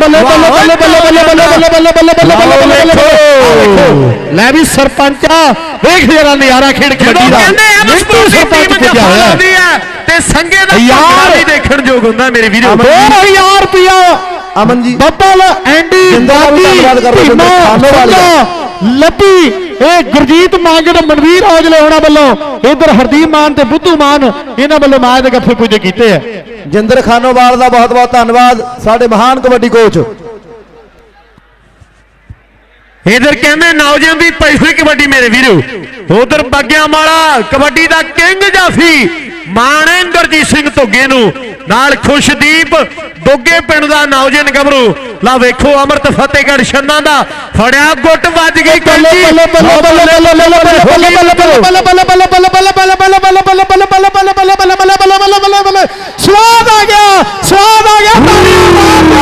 ਬੱਲੇ ਬੱਲੇ ਬੱਲੇ ਬੱਲੇ ਬੱਲੇ ਬੱਲੇ ਬੱਲੇ ਬੱਲੇ ਬੱਲੇ ਬੱਲੇ ਬੱਲੇ ਬੱਲੇ ਬੱਲੇ ਲੈ ਵੀ ਸਰਪੰਚਾ ਵੇਖ ਜਰਾ ਨਿਆਰਾ ਖੇਡ ਖੇਡੀ ਦਾ ਮਿੰਟੂ ਸਰਪੰਚ ਜਫਾ ਹੋਇਆ ਤੇ ਸੰਗੇ ਦਾ ਯਾਰ! ਵੀ ਦੇਖਣ ਯੋਗ ਹੁੰਦਾ ਮੇਰੇ ਵੀਰੋ 2000 ਰੁਪਿਆ ਅਮਨ ਜੀ ਬੱਬਲ ਐਂਡੀ ਜਿੰਦਾ ਦਾ ਵੀ ਦਾਦੀ ਧੰਨਵਾਦ ਕਰਦਾ ਭੀਮਾ, ਇਹ ਗੁਰਜੀਤ ਮਾਂਗੜ ਮਨਵੀਰ ਔਜਲੇ ਹੋਣਾ ਵੱਲੋਂ ਇਧਰ ਹਰਦੀਪ ਮਾਨ ਤੇ ਬੁੱਧੂ ਮਾਨ ਇਹਨਾਂ ਵੱਲੋਂ ਮਾਜ ਦੇ ਗੱਫੇ ਪੁੱਜੇ ਕੀਤੇ ਆ। ਜਿੰਦਰ ਖਾਨੋਵਾਲ ਦਾ ਬਹੁਤ ਬਹੁਤ ਧੰਨਵਾਦ ਸਾਡੇ ਮਹਾਨ ਕਬੱਡੀ ਕੋਚ। ਇਧਰ ਕਹਿੰਦੇ ਨੌਜਵਾਨ ਦੀ ਪਹਿਲੀ ਕਬੱਡੀ ਮੇਰੇ ਵੀਰੋ। ਉਧਰ ਬੱਗਿਆਂ ਵਾਲਾ ਕਬੱਡੀ ਦਾ ਕਿੰਗ ਜਾਫੀ ਮਾਨੇਂਦਰਜੀਤ ਸਿੰਘ ਧੁੱਗੇ ਨੂੰ। ਨਾਲ ਖੁਸ਼ਦੀਪ ਦੋਗੇ ਪਿੰਡ ਦਾ ਨੌਜਵਾਨ ਗੱਭਰੂ ਲਾ ਵੇਖੋ ਅਮਰਤ ਫਤਿਹਗੜ ਛੰਨਾ ਦਾ ਫੜਿਆ ਗੁੱਟ ਵੱਜ ਗਈ ਕੈਂਚੀ ਸਵਾਦ ਆ ਗਿਆ ਸਵਾਦ ਆ ਗਿਆ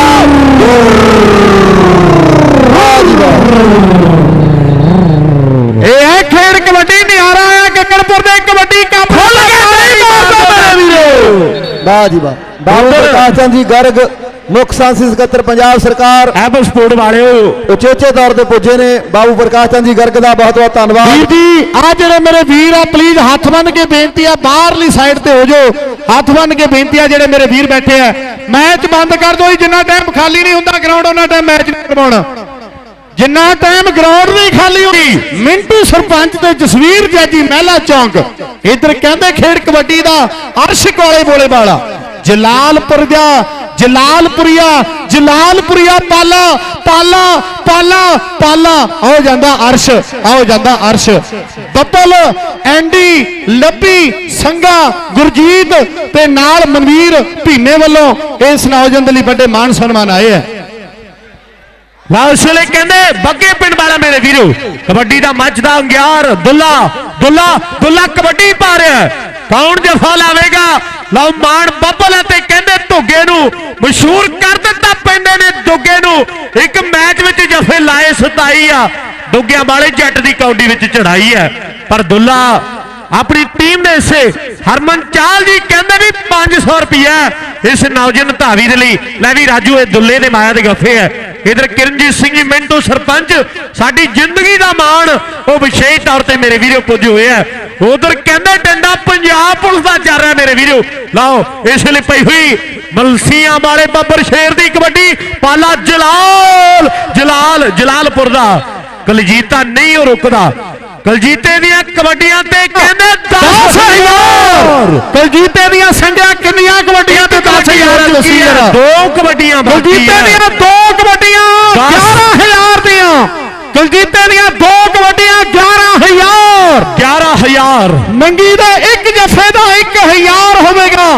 ਰਾਜ ਦਾ ਵਾਹ ਜੀ ਵਾਹ। ਬਾਬੂ ਪ੍ਰਕਾਸ਼ ਚੰਦ ਜੀ ਗਰਗ ਮੁੱਖ ਸੰਸਦੀ ਸਕੱਤਰ ਪੰਜਾਬ ਸਰਕਾਰ। ਐਬ ਸਪੋਰਟ ਵਾਲਿਓ। ਉਚੇਚੇ ਤੌਰ ਤੇ ਪੁੱਜੇ ਨੇ। ਬਾਬੂ ਪ੍ਰਕਾਸ਼ ਚੰਦ ਜੀ ਗਰਗ ਦਾ ਬਹੁਤ ਬਹੁਤ ਵੀਰ ਧੰਨਵਾਦ ਜੀ ਆ ਜਿਹੜੇ ਮੇਰੇ ਵੀਰ ਆ ਪਲੀਜ਼ ਹੱਥ ਬੰਨ ਕੇ ਬੇਨਤੀ ਆ ਬਾਹਰਲੀ ਸਾਈਡ ਤੇ ਹੋ ਜਾਓ। ਹੱਥ ਬੰਨ ਕੇ ਬੇਨਤੀ ਆ ਜਿਹੜੇ ਮੇਰੇ ਵੀਰ ਬੈਠੇ ਆ। ਮੈਚ ਬੰਦ ਕਰ ਦਿਓ ਜਿੰਨਾ ਟਾਈਮ ਖਾਲੀ ਨਹੀਂ ਹੁੰਦਾ ਗਰਾਊਂਡ ਉਹਨਾਂ ਟਾਈਮ ਮੈਚ ਨਹੀਂ ਕਰਵਾਉਣਾ। ਜਿੰਨਾ ਟਾਈਮ ਗਰਾਊਂਡ ਨਹੀਂ ਖਾਲੀ ਹੁੰਦੀ ਮਿੰਟੂ ਸਰਪੰਚ ਤੇ ਜਸਵੀਰ ਜੈਜੀ ਮਹਿਲਾ ਚੌਂਕ। ਇਧਰ ਕਹਿੰਦੇ ਖੇਡ ਕਬੱਡੀ ਦਾ ਅਰਸ਼ ਕੋਲੇ ਬੋਲੇ ਵਾਲਾ। ਜਲਾਲਪੁਰ ਦਾ, ਜਲਾਲਪੁਰੀਆ ਜਲਾਲਪੁਰੀਆ ਪਾਲਾ ਪਾਲਾ ਪਾਲਾ ਪਾਲਾ। ਆਓ ਜਾਂਦਾ ਅਰਸ਼, ਆਓ ਜਾਂਦਾ ਅਰਸ਼। ਬੱਬਲ, ਐਂਡੀ ਲੱਭੀ ਸੰਗਾ, ਗੁਰਜੀਤ ਤੇ ਨਾਲ ਮਨਵੀਰ ਭੀਨੇ ਵੱਲੋਂ ਇਸ ਨੌਜਵਾਨ ਦੇ ਲਈ ਵੱਡੇ ਮਾਣ ਸਨਮਾਨ ਆਏ ਹੈ। ਆ ਵੇਲੇ ਕਹਿੰਦੇ, ਬੱਗੇ ਪਿੰਡ ਵਾਲਾ ਮੇਰੇ ਵੀਰੋ, ਕਬੱਡੀ ਦਾ ਮੱਝ ਦਾ ਅੰਗਿਆਰ, ਦੁੱਲਾ ਦੁੱਲਾ ਦੁੱਲਾ ਕਬੱਡੀ ਪਾ ਰਿਹਾ ਕੌਣ ਜਫਾ ਲਾਵੇਗਾ? ਲਓ ਮਾਨ ਬੱਬਲ ਅਤੇ ਕਹਿੰਦੇ ਧੁੱਗੇ ਨੂੰ ਮਸ਼ਹੂਰ ਕਰ ਦਿੱਤਾ ਪੈਂਦੇ ਨੇ ਦੁੱਗੇ ਨੂੰ। ਇੱਕ ਮੈਚ ਵਿੱਚ ਜਫੇ ਲਾਏ 27 ਆ। ਦੁੱਗਿਆਂ ਵਾਲੇ ਜੱਟ ਦੀ ਕੌਡੀ ਵਿੱਚ ਚੜਾਈ ਹੈ। ਪਰ ਦੁੱਲਾ ਆਪਣੀ ਟੀਮ ਦੇ ਹਿੱਸੇ ਹਰਮਨ ਚਾਲ ਜੀ ਕਹਿੰਦੇ ਵੀ 500 ਰੁਪਿਆ ਇਸ ਨੌਜਵਾਨ ਧਾਵੀ ਦੇ ਲਈ। ਲੈ ਵੀ ਰਾਜੂ, ਇਹ ਦੁੱਲੇ ਦੇ ਮਾਇਆ ਦੇ ਗੱਫੇ ਹੈ। ਇਧਰ ਕਿਰਨਜੀਤ ਸਿੰਘ ਜੀ, ਮਿੰਟੂ ਸਰਪੰਚ, ਸਾਡੀ ਜ਼ਿੰਦਗੀ ਦਾ ਮਾਣ, ਉਹ ਵਿਸ਼ੇਸ਼ ਤੌਰ ਤੇ ਮੇਰੇ ਵੀਰੋ ਪੁੱਜੇ ਹੋਏ ਆ। ਉਧਰ ਕਹਿੰਦੇ ਡੰਡਾ ਪੰਜਾਬ ਪੁਲਿਸ ਦਾ ਚੱਲ ਰਿਹਾ ਮੇਰੇ ਵੀਰੋ। ਲਓ, ਇਸ ਲਈ ਪਈ ਹੋਈ ਮਲਸੀਆਂ ਵਾਲੇ ਬੱਬਰ ਸ਼ੇਰ ਦੀ ਕਬੱਡੀ, ਪਾਲਾ ਜਲਾਲ ਜਲਾਲ, ਜਲਾਲਪੁਰ ਦਾ। ਕਲਜੀਤਾ ਨਹੀਂ ਉਹ ਰੁਕਦਾ। ਕਲਜੀਤੇ ਦੀਆਂ ਕਬੱਡੀਆਂ ਤੇ ਕਹਿੰਦੇ 10000 ਕੁਲਜੀਤੇ ਦੀਆਂ ਸੰਗਿਆ ਕਿੰਨੀਆਂ ਕਬੱਡੀਆਂ ਤੇ 10000 ਦੱਸੀ ਜਰਾ। ਦੋ ਕਬੱਡੀਆਂ ਆ। ਦੀਆਂ ਦੋ ਕਬੱਡੀਆਂ ਦਸ। 11000 ਦੀਆਂ। ਕੁਲਜੀਤੇ ਦੀਆਂ ਦੋ ਕਬੱਡੀਆਂ 11000 11000 ਮੰਗੀ ਦਾ ਇੱਕ ਜੱਫੇ ਦਾ 1000 ਹੋਵੇਗਾ।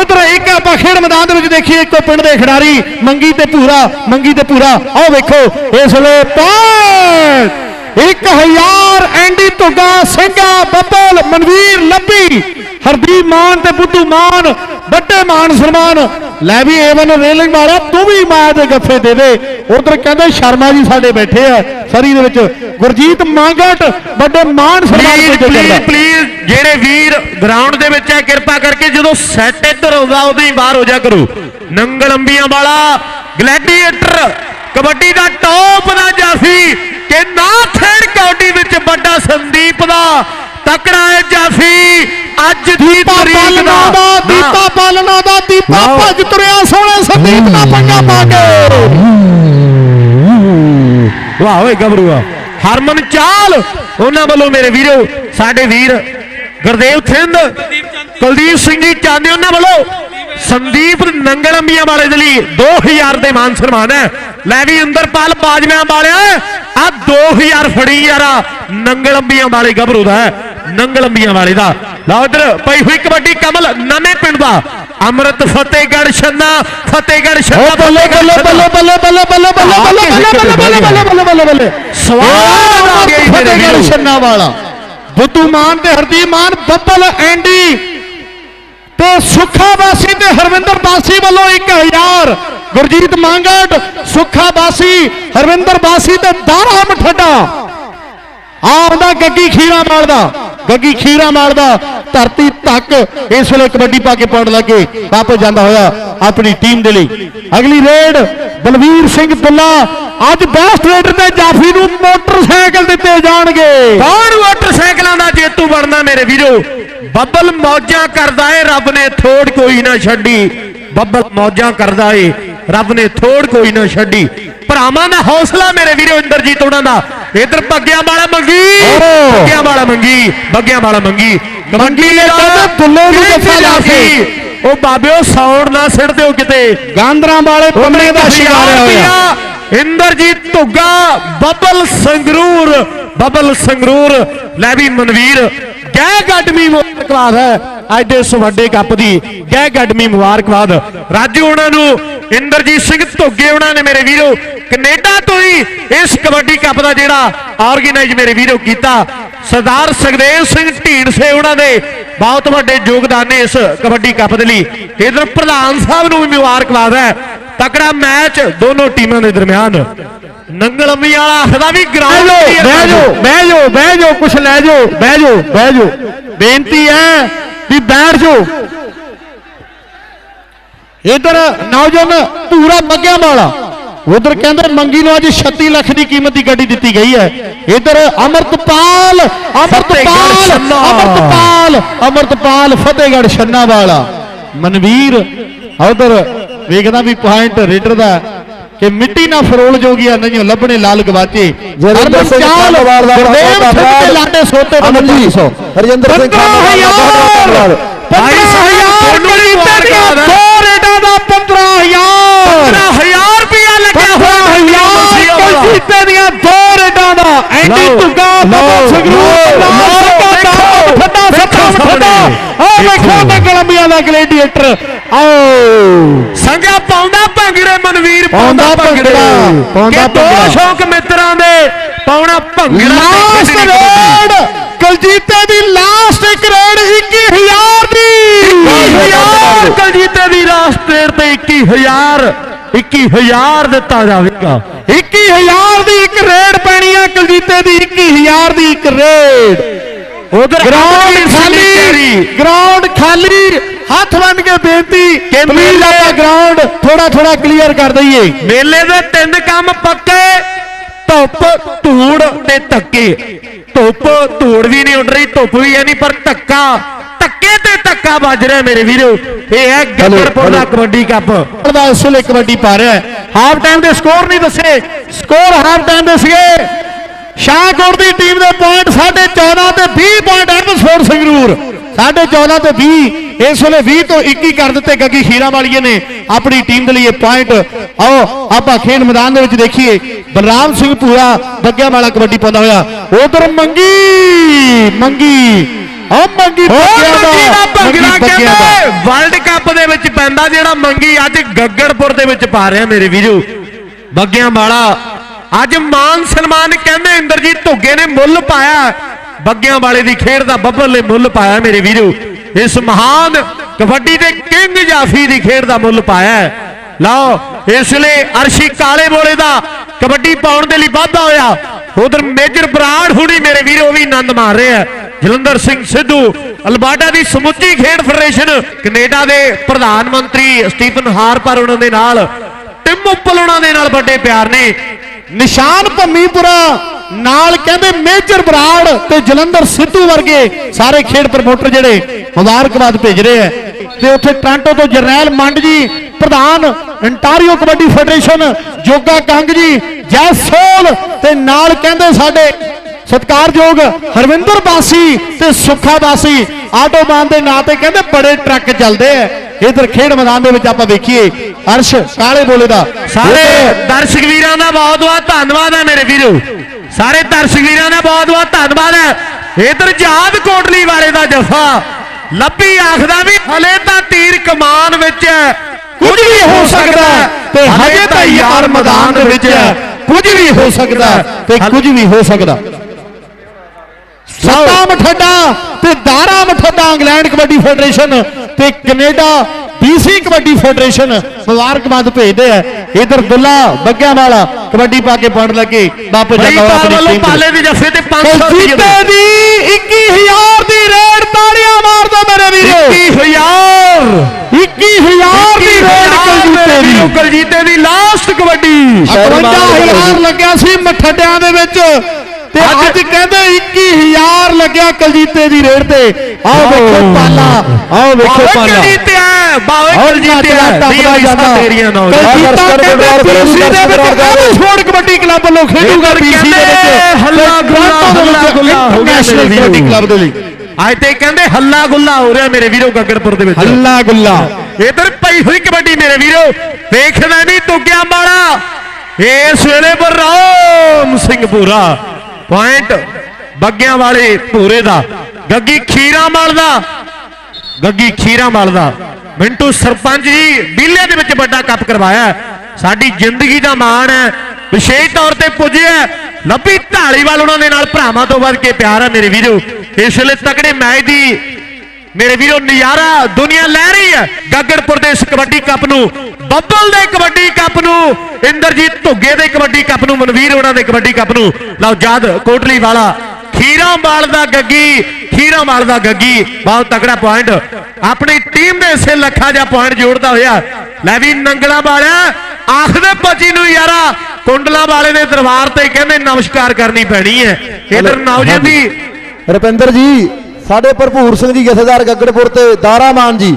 ਉਧਰ ਇੱਕ ਆਪਾਂ ਖੇਡ ਮੈਦਾਨ ਦੇ ਵਿੱਚ ਦੇਖੀਏ ਇੱਕੋ ਪਿੰਡ ਦੇ ਖਿਡਾਰੀ ਮੰਗੀ ਤੇ ਪੂਰਾ ਮੰਗੀ ਤੇ ਪੂਰਾ। ਆਓ ਵੇਖੋ ਇਸ ਵੇਲੇ ਪੁਆਇੰਟ 1000 ਐਂਡੀ ਧੁੱਗਾ ਸਿੰਘਾ ਬੱਬਲ ਮਨਵੀਰ ਲੱਭੀ ਹਰਦੀਪ ਮਾਨ ਤੇ ਬੁੱਧੂ ਮਾਨ ਵੱਡੇ ਮਾਨ ਸਨਮਾਨ। ਲੈ ਵੀ ਏਵਨ ਰੇਲਿੰਗ ਵਾਲਾ ਤੂੰ ਵੀ ਮਾਂ ਦੇ ਗੱਫੇ ਦੇ ਦੇ। ਉਧਰ ਕਹਿੰਦੇ ਸ਼ਰਮਾ ਜੀ ਸਾਡੇ ਬੈਠੇ ਆ ਸਰੀ ਦੇ ਵਿੱਚ। ਗੁਰਜੀਤ ਮਾਂਗਟ ਵੱਡੇ ਮਾਨ ਸਨਮਾਨ ਪਲੀਜ਼ ਤੇ ਪਲੀਜ਼ ਚੱਲਦਾ ਪਲੀਜ਼ ਜਿਹੜੇ ਵੀਰ ਗਰਾਊਂਡ ਦੇ ਵਿੱਚ ਹੈ ਕਿਰਪਾ ਕਰਕੇ ਜਦੋਂ ਸੈੱਟ ਇੱਧਰ ਆਉਂਦਾ ਉਦੋਂ ਹੀ ਬਾਹਰ ਹੋ ਜਾ ਕਰੋ। ਨੰਗਲ ਅੰਬੀਆਂ ਵਾਲਾ ਗਲੈਡੀਏਟਰ ਕਬੱਡੀ ਦਾ ਟੌਪ ਦਾ ਜਾਫੀ ਕਿ ਨਾ ਖੇਡ ਕੌਡੀ ਵਿੱਚ ਵੱਡਾ ਸੰਦੀਪ ਦਾ ਤਕੜਾ ਹੈ ਜਾਫੀ ਅੱਜ ਦੀ ਤਰੀਕ ਦਾ। ਦੀਪਾ ਪਾਲਣਾ ਦਾ ਦੀਪਾ। ਭੱਜ ਤੁਰਿਆ ਸੋਹਣੇ ਸੰਦੀਪ ਦਾ ਪੰਗਾ ਪਾ ਕੇ ਵਾਹ ਓਏ ਗੱਭਰੂਆ ਹਰਮਨ ਚਾਲ ਉਹਨਾਂ ਵੱਲੋਂ ਮੇਰੇ ਵੀਰੋ ਸਾਡੇ ਵੀਰ ਗੁਰਦੇਵ ਸਿੰਘ ਕੁਲਦੀਪ ਸਿੰਘ ਜੀ ਚਾਂਦੇ ਉਹਨਾਂ ਵੱਲੋਂ ਸੰਦੀਪ ਨੰਗਲ ਅੰਬੀਆਂ ਵਾਲੇ ਦੇ ਲਈ 2000 ਦੇ ਮਾਨ ਸਨਮਾਨ ਹੈ। ਲੈ ਵੀ ਅੰਦਰਪਾਲ ਬਾਜਵਿਆਂ ਵਾਲਿਆ ਆ 2000 ਫੜੀ ਯਾਰਾ ਨੰਗਲ ਅੰਬੀਆਂ ਵਾਲੇ ਗੱਭਰੂ ਦਾ ਨੰਗਲ ਅੰਬੀਆਂ ਵਾਲੇ ਦਾ। ਲਓ ਇਧਰ ਪਈ ਹੋਈ ਕਬੱਡੀ ਕਮਲ ਨਵੇਂ ਪਿੰਡ ਦਾ। ਅੰਮ੍ਰਿਤ ਫਤਿਹਗੜ੍ਹ ਛੰਨਾ ਫਤਿਹਗੜ੍ਹ ਛੰਨਾ ਬੱਲੇ ਬੱਲੇ ਬੱਲੇ ਬੱਲੇ ਬੱਲੇ ਬੱਲੇ ਬੱਲੇ ਬੱਲੇ ਬੱਲੇ ਬੱਲੇ ਬੱਲੇ ਬੱਲੇ ਬੱਲੇ ਬੱਲੇ। ਸਵਾਦ ਆ ਫਤਿਹਗੜ੍ਹ ਵੀਰੋ। ਛੰਨਾ ਵਾਲਾ। ਬੁੱਧੂ ਮਾਨ ਤੇ ਹਰਦੀਪ ਮਾਨ ਬੱਬਲ ਐਂਡੀ ਤੇ ਸੁੱਖਾ ਬਾਸੀ ਤੇ ਹਰਵਿੰਦਰ ਬਾਸੀ ਵੱਲੋਂ 1000 ਗੁਰਜੀਤ ਮੰਗਟ ਸੁੱਖਾ ਬਾਸੀ, ਹਰਵਿੰਦਰ ਬਾਸੀ ਤੇ ਦਾਰਾ ਮਠੱਡਾ ਆਉਂਦਾ ਗੱਗੀ ਖੀਰਾ ਮਾਲਦਾ ਗੱਗੀ ਖੀਰਾ ਮਾਲਦਾ ਧਰਤੀ ਤੱਕ ਇਸ ਵੇਲੇ ਕਬੱਡੀ ਪਾ ਕੇ ਪਾਉਣ ਲੱਗੇ। ਵਾਪਸ ਜਾਂਦਾ ਹੋਇਆ ਆਪਣੀ ਟੀਮ ਦੇ ਲਈ। ਅਗਲੀ ਰੇਡ, ਬਲਵੀਰ ਸਿੰਘ ਦੁੱਲਾ ਅੱਜ ਬੈਸਟ ਰੇਡਰ ਤੇ ਜਾਫੀ ਨੂੰ ਮੋਟਰਸਾਈਕਲ ਦਿੱਤੇ ਜਾਣਗੇ। ਕੌਣ ਮੋਟਰਸਾਈਕਲਾਂ ਦਾ ਜੇਤੂ ਬਣਦਾ ਮੇਰੇ ਵੀਰੋ? ਬੱਬਲ ਮੌਜਾਂ ਕਰਦਾ ਏ ਰੱਬ ਨੇ ਥੋੜ ਕੋਈ ਨਾ ਛੱਡੀ। ਬੱਬਲ ਮੌਜਾਂ ਕਰਦਾ ਏ ਰੱਬ ਨੇ ਥੋੜ ਕੋਈ ਨਾ ਛੱਡੀ। ਭਰਾਵਾਂ ਦਾ ਹੌਸਲਾ ਮੇਰੇ ਵੀਰੋ ਇੰਦਰਜੀਤ ਉਹਨਾਂ ਦਾ। ਇਧਰ ਬੱਗਿਆਂ ਵਾਲਾ ਮੰਗੀ। ਬੱਗਿਆਂ ਵਾਲਾ ਮੰਗੀ ਬੱਗਿਆਂ ਵਾਲਾ ਮੰਗੀ। ਮੰਗੀ ਨੇ ਕਹਿੰਦੇ ਦੁੱਲੇ ਨੂੰ ਜੱਫਾ ਲਾ ਕੇ। ਉਹ ਬਾਬਿਓ ਸਾਊਂਡ ਨਾ ਸਿੱਟ ਦਿਓ ਕਿਤੇ। ਗਾਂਦਰਾਂ ਵਾਲੇ ਪੰਮੇ ਦਾ ਸ਼ਿਕਾਰ ਹੋਇਆ। ਇੰਦਰਜੀਤ ਧੁੱਗਾ ਬੱਬਲ ਸੰਗਰੂਰ। ਬੱਬਲ ਸੰਗਰੂਰ। ਲੈ ਵੀ ਮਨਵੀਰ ਗਹਿ ਗੱਡਮੀ ਮੁਬਾਰਕਬਾਦ ਹੈ। ਅੱਜ ਦੇ ਇਸ ਵੱਡੇ ਕੱਪ ਦੀ ਗਹਿ ਗੱਡਮੀ ਮੁਬਾਰਕਬਾਦ। ਰਾਜੂ ਉਹਨਾਂ ਨੂੰ, ਇੰਦਰਜੀਤ ਸਿੰਘ ਧੁੱਗੇ ਉਹਨਾਂ ਨੇ ਮੇਰੇ ਵੀਰੋ, ਕੈਨੇਡਾ ਤੋਂ ਹੀ ਇਸ ਕਬੱਡੀ ਕੱਪ ਦਾ ਜਿਹੜਾ ਆਰਗੇਨਾਈਜ਼ ਮੇਰੇ ਵੀਰੋ ਕੀਤਾ। ਸਰਦਾਰ ਸੁਖਦੇਵ ਸਿੰਘ ਢੀਂਡਸੇ ਉਹਨਾਂ ਦੇ ਬਹੁਤ ਵੱਡੇ ਯੋਗਦਾਨ ਨੇ ਇਸ ਕਬੱਡੀ ਕੱਪ ਦੇ ਲਈ। ਇਧਰ ਪ੍ਰਧਾਨ ਸਾਹਿਬ ਨੂੰ ਵੀ ਮੁਬਾਰਕਬਾਦ ਹੈ। ਤਕੜਾ ਮੈਚ ਦੋਨੋਂ ਟੀਮਾਂ ਦੇ ਦਰਮਿਆਨ। ਨੰਗਲ ਅੰਮੀ ਵਾਲਾ ਆਖਦਾ ਵੀ ਗਰਾਊਂਡ ਬਹਿ ਜਾਓ ਬਹਿ ਜਾਓ ਬਹਿ ਜਾਓ ਕੁਛ ਲੈ ਜਾਓ ਬਹਿ ਜਾਓ ਬਹਿ ਜਾਓ। ਬੇਨਤੀ ਹੈ ਵੀ ਬੈਠ ਜਾਓ। ਇਧਰ ਨੌਜਵਾਨ ਧੂਰਾ ਮੱਗਿਆਂ ਵਾਲਾ ਉਧਰ ਕਹਿੰਦੇ ਮੰਗੀ ਨੂੰ ਅੱਜ 36 ਲੱਖ ਦੀ ਕੀਮਤ ਦੀ ਗੱਡੀ ਦਿੱਤੀ ਗਈ ਹੈ। ਇਧਰ ਅਮਰਤਪਾਲ ਅਮਰਤਪਾਲ। ਅਮਰਤਪਾਲ ਅਮਰਤਪਾਲ ਫਤਿਹਗੜ੍ਹ ਛੰਨਾ ਵਾਲਾ। ਮਨਵੀਰ ਉਧਰ ਵੇਖਦਾ ਵੀ ਪੁਆਇੰਟ ਰੇਡਰ ਦਾ ਕਿ ਮਿੱਟੀ ਨਾ ਫਰੋਲ ਜੋਗੀਆਂ ਨਹੀਂ ਲੱਭਣੇ ਲਾਲ ਗਵਾਚੇ। ਹਰਮਨ ਚਾਲ ਗੁਰਦੇਵ ਸਿੰਘ ਦੇ ਲਾਡੇ ਸੋਤੇ ਦਾ 2500 ਹਰਜਿੰਦਰ ਸਿੰਘ ਖਾਨ 25000 ਮੇਰੀ ਤੇਰੀਆਂ ਦੋ ਰੇਡਾਂ ਦਾ 15000 15000 ਰੁਪਇਆ ਲੱਗਿਆ ਹੋਇਆ ਹੈ ਕੋਈ ਜੀਤੇ ਦੀਆਂ ਦੋ ਰੇਡਾਂ ਦਾ ਐਂਡੀ ਲਓ, ਬੱਬਲ ਸੰਗਰੂਰ ਆ ਵੇਖੋ। ਤੇ ਕਲੰਬੀਆਂ ਦਾ ਗਲੇਡੀਏਟਰ। ਆਓ। ਸੰਗਾ ਪਾਉਂਦਾ ਭੰਗੜੇ ਮਨਵੀਰ ਪਾਉਂਦਾ ਪਾਉਂਦਾ ਭੰਗੜੇ। ਭੰਗੜਾ, ਪਾਉਂਦਾ ਕਿ ਦੋ। ਸ਼ੌਕ ਮਿੱਤਰਾਂ ਦੇ ਪਾਉਣਾ ਭੰਗੜਾ ਲਾਸਟ। ਰੇਡ ਕਲਜੀਤੇ ਦੀ ਲਾਸਟ ਇੱਕ ਰੇਡ 21000 ਦੀ। 21000 ਕਲਜੀਤੇ ਦੀ ਲਾਸਟ ਰੇਟ ਤੇ 21000 21000 ਦਿੱਤਾ ਜਾਵੇਗਾ। 21000 ਦੀ ਇੱਕ ਰੇਡ ਪੈਣੀ ਆ ਕਲਜੀਤੇ ਦੀ 21000 ਦੀ ਇੱਕ ਰੇਡ। ਉਧਰ ਗਰਾਊਂਡ ਖਾਲੀ ਗਰਾਊਂਡ ਖਾਲੀ। ਹੱਥ ਬੰਨ ਕੇ ਬੇਨਤੀ ਪਲੀਜ਼ ਮੇਲੇ- ਆਪਾਂ ਗਰਾਊਂਡ ਥੋੜਾ ਥੋੜਾ ਕਲੀਅਰ ਕਰ ਦਈਏ। ਮੇਲੇ ਦੇ ਤਿੰਨ ਕੰਮ ਪੱਕੇ ਧੁੱਪ ਧੂੜ ਤੇ ਧੱਕੇ। ਧੁੱਪ ਧੂੜ ਵੀ ਨਹੀਂ ਉੱਡ ਰਹੀ ਧੁੱਪ ਵੀ ਹੈ ਨਹੀਂ ਪਰ ਧੱਕਾ। ਧੱਕੇ ਧੱਕਾ ਵੱਜ ਰਿਹਾ ਮੇਰੇ ਵੀਰੋ। ਇਹ ਹੈ ਹਲੋ। ਕਬੱਡੀ ਕੱਪ। ਦਾ ਇਸ ਵੇਲੇ ਕਬੱਡੀ ਪਾ ਰਿਹਾ ਹੈ। ਹਾਫ ਟਾਈਮ ਦੇ ਸਕੋਰ ਨਹੀਂ ਦੱਸੇ। ਸਕੋਰ ਹਾਫ ਟਾਈਮ ਦੇ ਸੀਗੇ। ਸ਼ਾਹਕੋਟ ਦੀ ਟੀਮ ਦੇ ਪੁਆਇੰਟ 14.5 ਤੇ 20 ਪੁਆਇੰਟ ਐਟਮੋਸਫੇਅਰ ਸੰਗਰੂਰ। 14.5 ਤੇ 20 ਇਸ ਵੇਲੇ 20 ਤੋਂ 21 ਕਰ ਦਿੱਤੇ ਗੱਗੀ ਖੀਰਾ ਵਾਲੀਏ ਨੇ। ਆਪਣੀ ਟੀਮ ਦੇ ਲਈ ਇਹ ਪੁਆਇੰਟ ਆਓ ਆਪਾਂ ਖੇਡ ਮੈਦਾਨ ਦੇ ਵਿੱਚ ਦੇਖੀਏ। ਬਲਰਾਮ ਸਿੰਘ ਪੂਰਾ ਬੱਗਿਆਂ ਵਾਲਾ ਕਬੱਡੀ ਪਾਉਂਦਾ ਹੋਇਆ। ਉਧਰ ਮੰਗੀ ਮੰਗੀ। ਆ ਮੰਗੀ ਬੱਗਿਆਂ ਮੰਗੀ ਦਾ ਭੰਗੜਾ ਬੱਗਿਆਂ ਦਾ। ਕਹਿੰਦੇ ਵਰਲਡ ਕੱਪ ਦੇ ਵਿੱਚ ਪੈਂਦਾ ਜਿਹੜਾ ਮੰਗੀ ਅੱਜ ਗੱਗੜਪੁਰ ਦੇ ਵਿੱਚ ਪਾ ਰਿਹਾ ਮੇਰੇ ਵੀਰੋ। ਬੱਗਿਆਂ ਵਾਲਾ। ਅੱਜ ਮਾਨ ਸਨਮਾਨ ਕਹਿੰਦੇ ਇੰਦਰਜੀਤ ਧੁੱਗੇ ਨੇ ਮੁੱਲ ਪਾਇਆ। ਬੱਗਿਆਂ ਵਾਲੇ ਦੀ ਖੇਡ ਦਾ ਬੱਬਲ ਨੇ ਮੁੱਲ ਪਾਇਆ ਮੇਰੇ ਵੀਰੋ। ਇਸ ਮਹਾਨ ਕਬੱਡੀ ਦੇ ਕਿੰਗ ਜਾਫੀ ਦੀ ਖੇਡ ਦਾ ਮੁੱਲ ਪਾਇਆ। ਲਓ ਇਸ ਲਈ ਅਰਸ਼ੀ ਕਾਲੇ ਬੋਲੇ ਦਾ ਕਬੱਡੀ ਪਾਉਣ ਦੇ ਲਈ ਵਾਧਾ ਹੋਇਆ। ਉਧਰ ਮੇਜਰ ਬਰਾੜ ਹੁਣੀ ਮੇਰੇ ਵੀਰੋ ਵੀ ਆਨੰਦ ਮਾਰ ਰਹੇ ਜਲੰਧਰ ਸਿੰਘ ਸਿੱਧੂ, ਅਲਬਾਡਾ ਦੀ ਸਮੁੱਚੀ ਖੇਡ ਫੈਡਰੇਸ਼ਨ, ਕੈਨੇਡਾ ਦੇ ਪ੍ਰਧਾਨ ਮੰਤਰੀ ਸਟੀਫਨ ਹਾਰਪਰ ਉਹਨਾਂ ਦੇ ਨਾਲ, ਟਿਮ ਉੱਪਲ ਉਹਨਾਂ ਦੇ ਨਾਲ ਵੱਡੇ ਪਿਆਰ ਨੇ। ਨਿਸ਼ਾਨ ਭੰਮੀਪੁਰਾ ਨਾਲ ਕਹਿੰਦੇ ਮੇਜਰ ਬਰਾੜ ਤੇ ਜਲੰਧਰ ਸਿੱਧੂ ਵਰਗੇ ਸਾਰੇ ਖੇਡ ਪ੍ਰਮੋਟਰ ਜਿਹੜੇ ਮੁਬਾਰਕਬਾਦ ਭੇਜ ਰਹੇ ਆ। ਤੇ ਉੱਥੇ ਟ੍ਰਾਂਟੋ ਤੋਂ ਜਰਨੈਲ ਮੰਡ ਜੀ, ਪ੍ਰਧਾਨ ਅੰਟਾਰੀਓ ਕਬੱਡੀ ਫੈਡਰੇਸ਼ਨ, ਜੋਗਾ ਕੰਗ ਜੀ ਜੈ ਸੋਲ ਤੇ ਨਾਲ ਕਹਿੰਦੇ ਸਾਡੇ ਸਤਿਕਾਰਯੋਗ ਹਰਵਿੰਦਰ ਬਾਸੀ ਤੇ ਸੁੱਖਾ ਬਾਸੀ ਆਟੋਬਾਨ ਦੇ ਨਾਂ ਤੇ ਕਹਿੰਦੇ ਬੜੇ ਟਰੱਕ ਚੱਲਦੇ ਆ। ਇਧਰ ਖੇਡ ਮੈਦਾਨ ਦੇ ਵਿੱਚ ਆਪਾਂ ਵੇਖੀਏ ਅਰਸ਼ ਕਾਲੇ ਬੋਲੇ ਦਾ। ਸਾਰੇ ਦਰਸ਼ਕ ਵੀਰਾਂ ਦਾ ਬਹੁਤ ਬਹੁਤ ਧੰਨਵਾਦ ਹੈ ਮੇਰੇ ਵੀਰੋ। ਸਾਰੇ ਦਰਸ਼ਕ ਵੀਰਾਂ ਦਾ ਬਹੁਤ ਬਹੁਤ ਧੰਨਵਾਦ ਹੈ। ਇਧਰ ਜਹਾਦ ਕੋਟਲੀ ਵਾਲੇ ਦਾ ਜਫਾ। ਲੱਭੀ ਆਖਦਾ ਵੀ ਹਲੇ ਤਾਂ ਤੀਰ ਕਮਾਨ ਵਿੱਚ ਹੈ। ਕੁਝ ਵੀ ਹੋ ਸਕਦਾ ਤੇ ਹਜੇ ਤਾਂ ਯਾਰ ਮੈਦਾਨ ਦੇ ਵਿੱਚ ਹੈ। ਕੁਝ ਵੀ ਹੋ ਸਕਦਾ ਤੇ ਕੁਝ ਵੀ ਹੋ ਸਕਦਾ ਸੱਤਾ ਮਠੱਡਾ ਤੇ ਦਾਰਾ ਮਠੱਡਾ ਇੰਗਲੈਂਡ ਕਬੱਡੀ ਫੈਡਰੇਸ਼ਨ ਤੇ ਕੈਨੇਡਾ BC ਕਬੱਡੀ ਫੈਡਰੇਸ਼ਨ ਮੁਬਾਰਕਬਾਦ ਭੇਜਦੇ ਆ। ਇਧਰ ਦੁੱਲਾ ਬੱਗਿਆਂ ਵਾਲਾ ਕਬੱਡੀ ਪਾ ਕੇ ਪੜ ਲੱਗੇ। ਬਾਪੂ ਜੱਗਾ ਟੀਮ ਦੇ। ਪਾਲੇ ਦੇ ਜਫੇ ਤੇ 500 ਰੁਪਏ ਜੀਤੇ ਦੀ। 21000 ਦੀ ਰੇਡ ਤਾੜੀਆਂ ਮਾਰ ਦੋ ਮੇਰੇ ਵੀਰੋ। 21000 21000 ਦੀ ਰੇਡ ਕੁਲਜੀਤੇ ਦੀ। ਕੁਲਜੀਤੇ ਦੀ ਲਾਸਟ ਕਬੱਡੀ। 51000 ਲੱਗਿਆ ਸੀ ਮਠੱਡਿਆਂ ਦੇ ਵਿੱਚ। ਤੇ ਅੱਜ ਕਹਿੰਦੇ 21000 ਲੱਗਿਆ ਕਲਜੀਤੇ ਦੀ ਰੇਡ ਤੇ। ਆਓ ਵੇਖੋ ਪਾਲਾ। ਆਓ ਵੇਖੋ ਪਾਲਾ। ਕੁਲਜੀਤੇ ਬਾਵੇ ਆਓ ਕੁਲਜੀਤੇ ਟੱਪਦਾ ਜਾਂਦਾ। ਤੇਰੀਆਂ ਨੌ ਕਲਜੀਤਾ ਕਹਿੰਦੇ ਪੀਸੀ ਦੇ ਵਿੱਚ ਆਬਸਫੋਰਡ ਕਬੱਡੀ ਕਲੱਬ ਵੱਲੋਂ ਖੇਡੂਗਾ ਪੀਸੀ ਦੇ ਵਿੱਚ। ਹੱਲਾ ਗੁੱਲਾ, ਹੋ ਗਿਆ ਨੈਸ਼ਨਲ। ਕਬੱਡੀ ਕਲੱਬ ਦੇ ਲਈ। ਅੱਜ ਤੇ ਕਹਿੰਦੇ ਹੱਲਾ ਗੁੱਲਾ ਹੋ ਰਿਹਾ ਮੇਰੇ ਵੀਰੋ ਗੱਗੜਪੁਰ ਦੇ ਵਿੱਚ। ਹੱਲਾ ਗੁੱਲਾ। ਇਧਰ ਪਈ ਹੋਈ ਕਬੱਡੀ ਮੇਰੇ ਵੀਰੋ। ਵੇਖਦਾ ਨਹੀਂ ਤੁੱਗਿਆ ਮਾਲਾ ਇਸ ਵੇਲੇ ਬਰਾਮ ਸਿੰਘ ਪੂਰਾ। ਪੁਆਇੰਟ ਬੱਗਿਆਂ ਵਾਲੇ ਪੂਰੇ ਦਾ। ਗੱਗੀ ਖੀਰਾ ਮਲ ਗੱਗੀ ਖੀਰਾ ਮਲ ਮਿੰਟੂ ਸਰਪੰਚ ਜੀ, ਬੀਲੇ ਦੇ ਵਿੱਚ ਵੱਡਾ ਕੱਪ ਕਰਵਾਇਆ ਸਾਡੀ ਜ਼ਿੰਦਗੀ ਦਾ ਮਾਣ ਹੈ। ਵਿਸ਼ੇਸ਼ ਤੌਰ ਤੇ ਪੁੱਜਿਆ ਹੈ। ਲੱਭੀ ਢਾਲੀਵਾਲ ਉਹਨਾਂ ਦੇ ਨਾਲ, ਭਰਾਵਾਂ ਤੋਂ ਵੱਧ ਕੇ ਪਿਆਰ ਹੈ ਮੇਰੇ ਵੀਰੋ। ਇਸ ਵੇਲੇ ਤਕੜੇ ਮੈਚ ਦੀ ਮੇਰੇ ਵੀਰੋ ਨਜ਼ਾਰਾ ਦੁਨੀਆ ਲੈ ਰਹੀ ਹੈ। ਗਾਗੜਪੁਰ ਦੇ ਇਸ ਕਬੱਡੀ ਕੱਪ ਨੂੰ ਬੱਬਲ ਦੇ ਕਬੱਡੀ ਕੱਪ ਨੂੰ ਇੰਦਰਜੀਤ ਧੁੱਗੇ ਦੇ ਕਬੱਡੀ ਕੱਪ ਨੂੰ ਮਨਵੀਰ ਉਹਨਾਂ ਦੇ ਕਬੱਡੀ ਕੱਪ ਨੂੰ। ਲਓ ਜਦ ਕੋਟਲੀ ਵਾਲਾ ਖੀਰਾਂਵਾਲ ਦਾ ਗੱਗੀ ਖੀਰਾਂਵਾਲ ਦਾ ਗੱਗੀ। ਬਹੁਤ ਤਕੜਾ ਪੁਆਇੰਟ ਆਪਣੀ ਟੀਮ ਦੇ ਇਸੇ ਲੱਖਾਂ ਜਿਹਾ ਪੁਆਇੰਟ ਜੋੜਦਾ ਹੋਇਆ। ਲੈ ਵੀ ਨੰਗਲਾ ਵਾਲਿਆ ਆਖਦੇ ਬੱਚੀ ਨੂੰ ਯਾਰਾ ਕੁੰਡਲਾ ਵਾਲੇ ਦੇ ਦਰਬਾਰ ਤੇ ਕਹਿੰਦੇ ਨਮਸਕਾਰ ਕਰਨੀ ਪੈਣੀ ਹੈ। ਇਧਰ ਨੌਜਵਾਨ ਦੀ ਰੁਪਿੰਦਰ ਜੀ ਸਾਡੇ ਭਰਪੂਰ ਸਿੰਘ ਜੀ ਜਥੇਦਾਰ ਗੱਗੜਪੁਰ ਤੇ ਦਾਰਾ ਮਾਨ ਜੀ,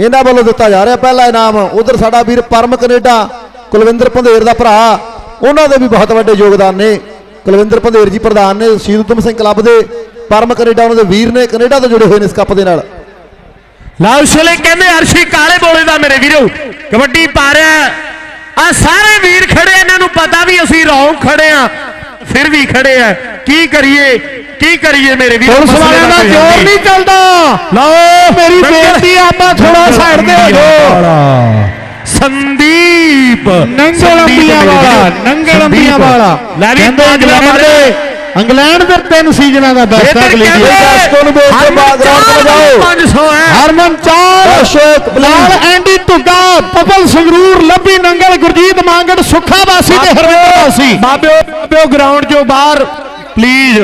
ਇਹਨਾਂ ਵੱਲੋਂ ਦਿੱਤਾ ਜਾ ਰਿਹਾ ਪਹਿਲਾ ਇਨਾਮ। ਉਧਰ ਸਾਡਾ ਵੀਰ ਪਰਮ ਕੈਨੇਡਾ, ਕੁਲਵਿੰਦਰ ਭੰਦੇਰ ਦਾ ਭਰਾ, ਉਹਨਾਂ ਦੇ ਵੀ ਬਹੁਤ ਵੱਡੇ ਯੋਗਦਾਨ ਨੇ। ਕੁਲਵਿੰਦਰ ਭੰਦੇਰ ਜੀ ਪ੍ਰਧਾਨ ਨੇ, ਸ਼ਹੀਦ ਊਧਮ ਸਿੰਘ ਕਲੱਬ ਦੇ ਪਰਮ ਕੈਨੇਡਾ, ਉਹਨਾਂ ਦੇ ਵੀਰ ਨੇ ਕੈਨੇਡਾ ਤੋਂ ਜੁੜੇ ਹੋਏ ਨੇ ਇਸ ਕੱਪ ਦੇ ਨਾਲ। ਲਾਲ ਲਾਉਸ਼ਲੇ ਕਹਿੰਦੇ ਅਰਸ਼ੀ ਕਾਲੇ ਬੋਲੇ ਦਾ ਮੇਰੇ ਵੀਰੋ, ਕਬੱਡੀ ਪਾ ਰਿਹਾ। ਆ ਸਾਰੇ ਵੀਰ ਖੜੇ ਇਹਨਾਂ ਨੂੰ ਪਤਾ ਵੀ ਅਸੀਂ ਰੌਂ ਖੜੇ ਆ। ਫਿਰ ਵੀ ਖੜੇ ਆ। ਕੀ ਕਰੀਏ? ਕੀ ਕਰੀਏ ਮੇਰੇ ਵੀਰੋ? ਪੁਲਿਸ ਵਾਲਿਆਂ ਦਾ ਜ਼ੋਰ ਨਹੀਂ। ਚੱਲਦਾ। ਲਓ ਮੇਰੀ ਬੇਨਤੀ ਆਪਾਂ ਥੋੜਾ ਸਾਈਡ ਤੇ ਹੋ ਜਾਓ। ਸੰਦੀਪ। ਨੰਗਲ ਅੰਬੀਆਂ ਵਾਲਾ। ਨੰਗਲ ਅੰਬੀਆਂ। ਵਾਲਾ। ਲੈ ਵੀ ਪੰਜ ਨੰਬਰ ਦੇ। ਇੰਗਲੈਂਡ ਦੇ ਤਿੰਨ ਸੀਜ਼ਨਾਂ ਦਾ ਬੈਸਟ ਅਗਲੀ ਕਹਿੰਦੇ ਦਰਸ਼ਕੋਂ ਨੂੰ ਵੇਖ ਕੇ ਬਾਅਦ ਗਰਾਊਂਡ ਤੇ ਜਾਓ। 500 ਹੈ। ਹਰਮਨ ਚਾਲ ਅਸ਼ੋਕ ਲਾਲ ਐਂਡੀ ਧੁੱਗਾ ਪਪਲ ਸੰਗਰੂਰ ਲੱਭੀ ਨੰਗਲ ਗੁਰਜੀਤ ਮਾਂਗੜ ਸੁੱਖਾ ਬਾਸੀ ਤੇ ਹਰਵਿੰਦਰ ਬਾਸੀ ਬਾਬਿਓ ਬਾਬਿਓ ਗਰਾਊਂਡ ਚੋਂ ਬਾਹਰ ਪਲੀਜ਼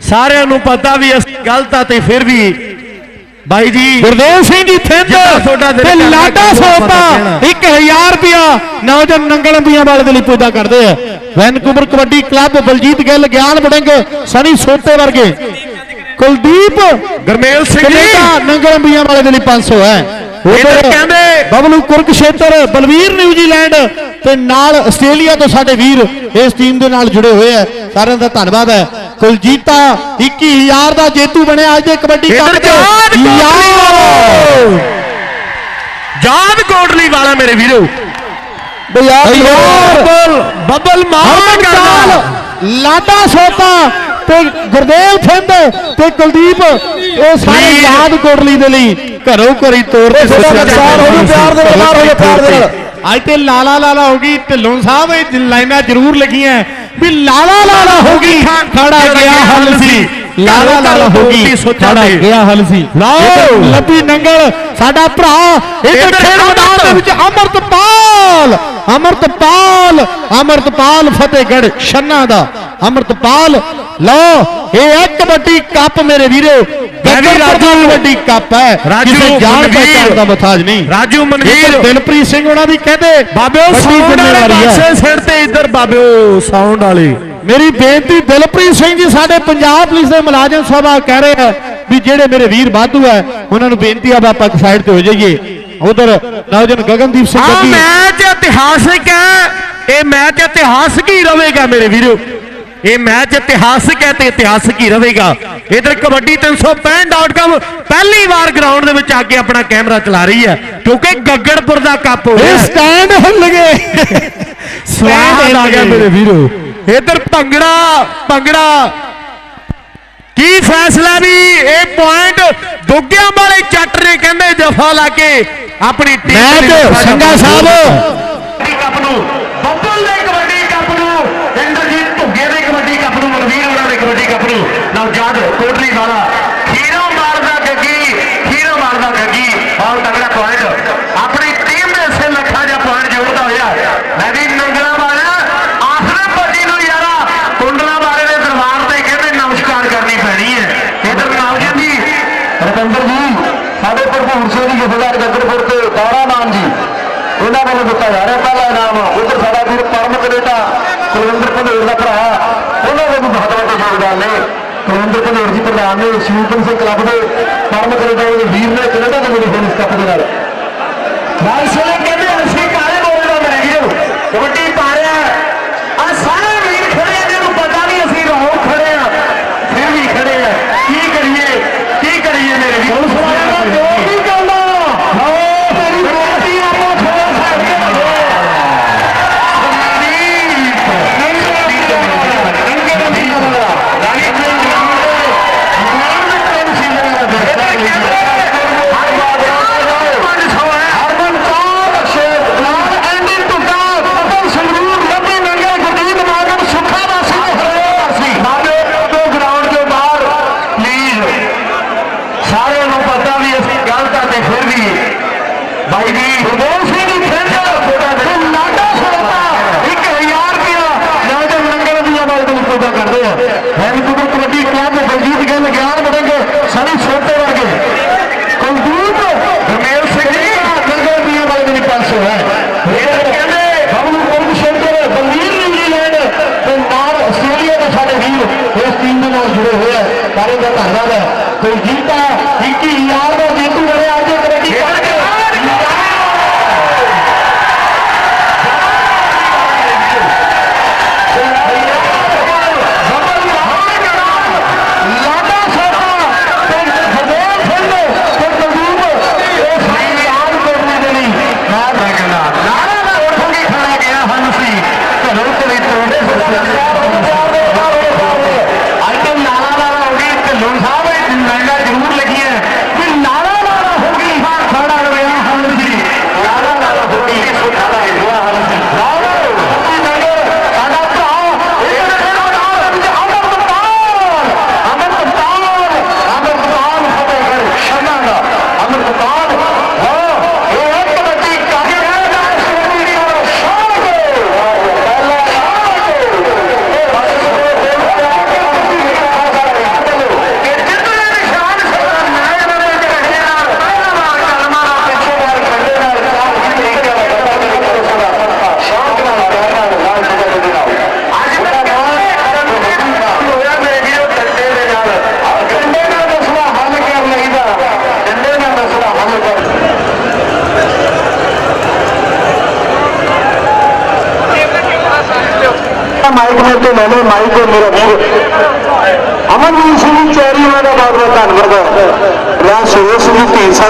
ਸਾਰਿਆਂ ਨੂੰ ਪਤਾ ਵੀ ਅਸੀਂ ਗਲਤ ਆ ਤੇ ਫਿਰ ਵੀ ਬਾਈ ਜੀ ਗੁਰਦੇਵ ਸਿੰਘ ਜੀ ਥਿੰਦ ਤੇ ਲਾਡਾ ਸੋਪਾ ਪਤਾ 1000 ਰੁਪਿਆ ਨੌਜਵਾਨ ਨੰਗਲ ਅੰਬੀਆਂ ਵਾਲੇ ਦੇ ਲਈ ਪੂਜਾ ਕਰਦੇ ਆ। ਵੈਨਕੂਵਰ ਕਬੱਡੀ ਕਲੱਬ ਬਲਜੀਤ ਗਿੱਲ ਗਿਆਨ ਬੜਿੰਗ ਸਨੀ ਸੋਤੇ ਵਰਗੇ। ਕੁਲਦੀਪ ਗਰਮੇਲ ਸਿੰਘ ਜੀ। ਨੰਗਲ ਅੰਬੀਆਂ ਵਾਲੇ ਦੇ ਲਈ 500 ਹੈ। ਇੱਧਰ ਉਧਰ ਕਹਿੰਦੇ- ਬਬਲੂ ਕੁਰਕਸ਼ੇਤਰ ਬਲਵੀਰ ਨਿਊਜ਼ੀਲੈਂਡ ਤੇ ਨਾਲ ਆਸਟ੍ਰੇਲੀਆ ਤੋਂ ਸਾਡੇ ਵੀਰ ਇਸ ਟੀਮ ਦੇ ਨਾਲ ਜੁੜੇ ਹੋਏ ਆ ਸਾਰਿਆਂ ਦਾ ਧੰਨਵਾਦ ਹੈ। ਕੁਲਜੀਤਾ 21000 ਦਾ ਜੇਤੂ ਬਣਿਆ ਅੱਜ ਦੇ ਕਬੱਡੀ ਕੱਪ ਕੋਟਲੀ ਜਾਦ ਕੋਟਲੀ ਵਾਲਾ ਮੇਰੇ ਵੀਰੋ। ਬੱਬਲ ਮਾਰ ਲਾਡਾ ਸੋਤਾ ਤੇ ਗੁਰਦੇਵ ਥਿੰਦ ਤੇ ਕੁਲਦੀਪ ਇਹ ਸਾਰੇ। ਯਾਦ ਕੋਟਲੀ ਦੇ ਲਈ। ਘਰੋਂ ਘਰੀ ਤੋਰ ਪਿਆਰ ਦੇ ਨਾਲ ਹੋ ਪਿਆਰ ਦੇ ਨਾਲ। ਅੱਜ ਤੇ ਲਾਲਾ ਲਾਲਾ ਹੋ ਗਈ ਢਿੱਲੋਂ ਸਾਹਿਬ ਇਹ ਲਾਈਨਾਂ ਜ਼ਰੂਰ ਲੱਗੀਆਂ। ਵੀ ਲਾਲਾ ਲਾਲਾ ਹੋ ਗਈ ਖੜਾ ਗਿਆ ਹੱਲ ਸੀ। ਲਾਲਾ ਲਾਲਾ ਹੋ ਗਈ। ਖੜਾ ਗਿਆ ਹੱਲ ਸੀ। ਲਓ। ਲੱਭੀ ਨੰਗਲ ਸਾਡਾ ਭਰਾ। ਇੱਧਰ ਖੇਡ ਮੈਦਾਨ ਦੇ ਵਿੱਚ ਅਮਰਤਪਾਲ। ਅਮਰਤਪਾਲ ਅਮਰਤਪਾਲ ਫਤਿਹਗੜ ਛੰਨਾ ਦਾ। ਅਮਰਤਪਾਲ ਲਓ ਇਹ ਹੈ ਕਬੱਡੀ ਕੱਪ ਮੇਰੇ ਵੀਰੋ। ਦਾ ਰਾਜੂ- ਕਬੱਡੀ ਕੱਪ ਹੈ। ਰਾਜੂ ਕਿਸੇ ਜਾਣ। ਪਹਿਚਾਣ ਦਾ ਮਥਾਜ ਨਹੀਂ। ਰਾਜੂ ਮਨਵੀਰ। ਦਿਲਪ੍ਰੀਤ ਸਿੰਘ ਉਹਨਾਂ ਦੀ ਕਹਿੰਦੇ ਬਾਬਿਓ ਵੱਡੀ ਸਾਊਂਡ ਵਾਲੇ। ਪਾਸੇ ਸਿਰ ਤੇ ਇੱਧਰ ਬਾਬਿਓ ਸਾਊਂਡ ਵਾਲੇ। ਮੇਰੀ ਬੇਨਤੀ ਦਿਲਪ੍ਰੀਤ ਸਿੰਘ ਜੀ ਸਾਡੇ ਪੰਜਾਬ ਪੁਲਿਸ ਦੇ ਮੁਲਾਜ਼ਮ ਸਭਾ ਕਹਿ ਰਹੇ ਆ ਵੀ ਜਿਹੜੇ ਮੇਰੇ ਵੀਰ ਬਾਧੂ ਹੈ ਉਹਨਾਂ ਨੂੰ ਬੇਨਤੀ ਆ ਆਪਾਂ ਸਾਈਡ ਤੇ ਹੋ ਜਾਈਏ। ਉਧਰ ਨੌਜਵਾਨ ਗਗਨਦੀਪ ਸਿੰਘ ਜੀ। ਆ ਮੈਚ ਇਤਿਹਾਸਿਕ ਹੈ ਇਹ ਮੈਚ ਇਤਿਹਾਸਿਕ ਹੀ ਰਹੇਗਾ ਮੇਰੇ ਵੀਰੋ। ਇਹ ਮੈਚ ਇਤਿਹਾਸਿਕ ਹੈ ਤੇ ਇਤਿਹਾਸਿਕ ਹੀ ਰਹੇਗਾ ਇਧਰ ਕਬੱਡੀ 365.com ਪਹਿਲੀ ਵਾਰ ਗਰਾਊਂਡ ਦੇ ਵਿੱਚ ਆ ਕੇ ਆਪਣਾ ਕੈਮਰਾ ਚਲਾ ਰਹੀ ਹੈ ਕਿਉਂਕਿ ਗੱਗੜਪੁਰ ਦਾ ਕੱਪ ਹੋ ਗਿਆ ਸਟੈਂਡ ਹਿੱਲ ਗਏ। ਸਵਾਦ ਆ ਗਿਆ ਮੇਰੇ ਵੀਰੋ। ਇਧਰ ਭੰਗੜਾ ਭੰਗੜਾ। ਕੀ ਫੈਸਲਾ ਵੀ? ਇਹ ਪੁਆਇੰਟ ਦੋਗਿਆਂ ਵਾਲੇ ਚੱਟ ਨੇ ਕਹਿੰਦੇ ਜਫਾ ਲਾ ਕੇ ਆਪਣੀ ਟੀਮ ਮੈਚ ਸੰਗਾ ਸਾਹਿਬ। ਕੱਪ ਨੂੰ ਬੱਬਲ ਸ਼ਿਵਪੁਰ ਸਿੰਘ ਕਲੱਬ ਦੇ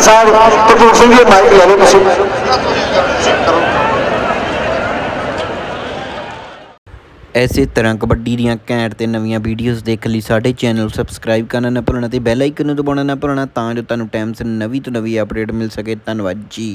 ਸਰਪੰਚ ਸਾਹਿਬ, ਕਪੂਰ ਸਿੰਘ ਜੀ ਮਾਈਕ ਲੈ ਲਓ ਤੁਸੀਂ। ਐਸੇ ਤਰ੍ਹਾਂ ਕਬੱਡੀ ਦੀਆਂ ਘੈਂਟ ਤੇ ਨਵੀਆਂ ਵੀਡੀਓਜ਼ ਦੇਖਣ ਲਈ ਸਾਡੇ ਚੈਨਲ ਸਬਸਕ੍ਰਾਈਬ ਕਰਨਾ ਨਾ ਭੁੱਲਣਾ ਤੇ ਬੈਲ ਆਈਕਨ ਨੂੰ ਦਬਾਉਣਾ ਨਾ ਭੁੱਲਣਾ ਤਾਂ ਜੋ ਤੁਹਾਨੂੰ ਟਾਈਮ ਸਿਰ ਨਵੀਂ ਤੋਂ ਨਵੀਂ ਅਪਡੇਟ ਮਿਲ ਸਕੇ। ਧੰਨਵਾਦ ਜੀ।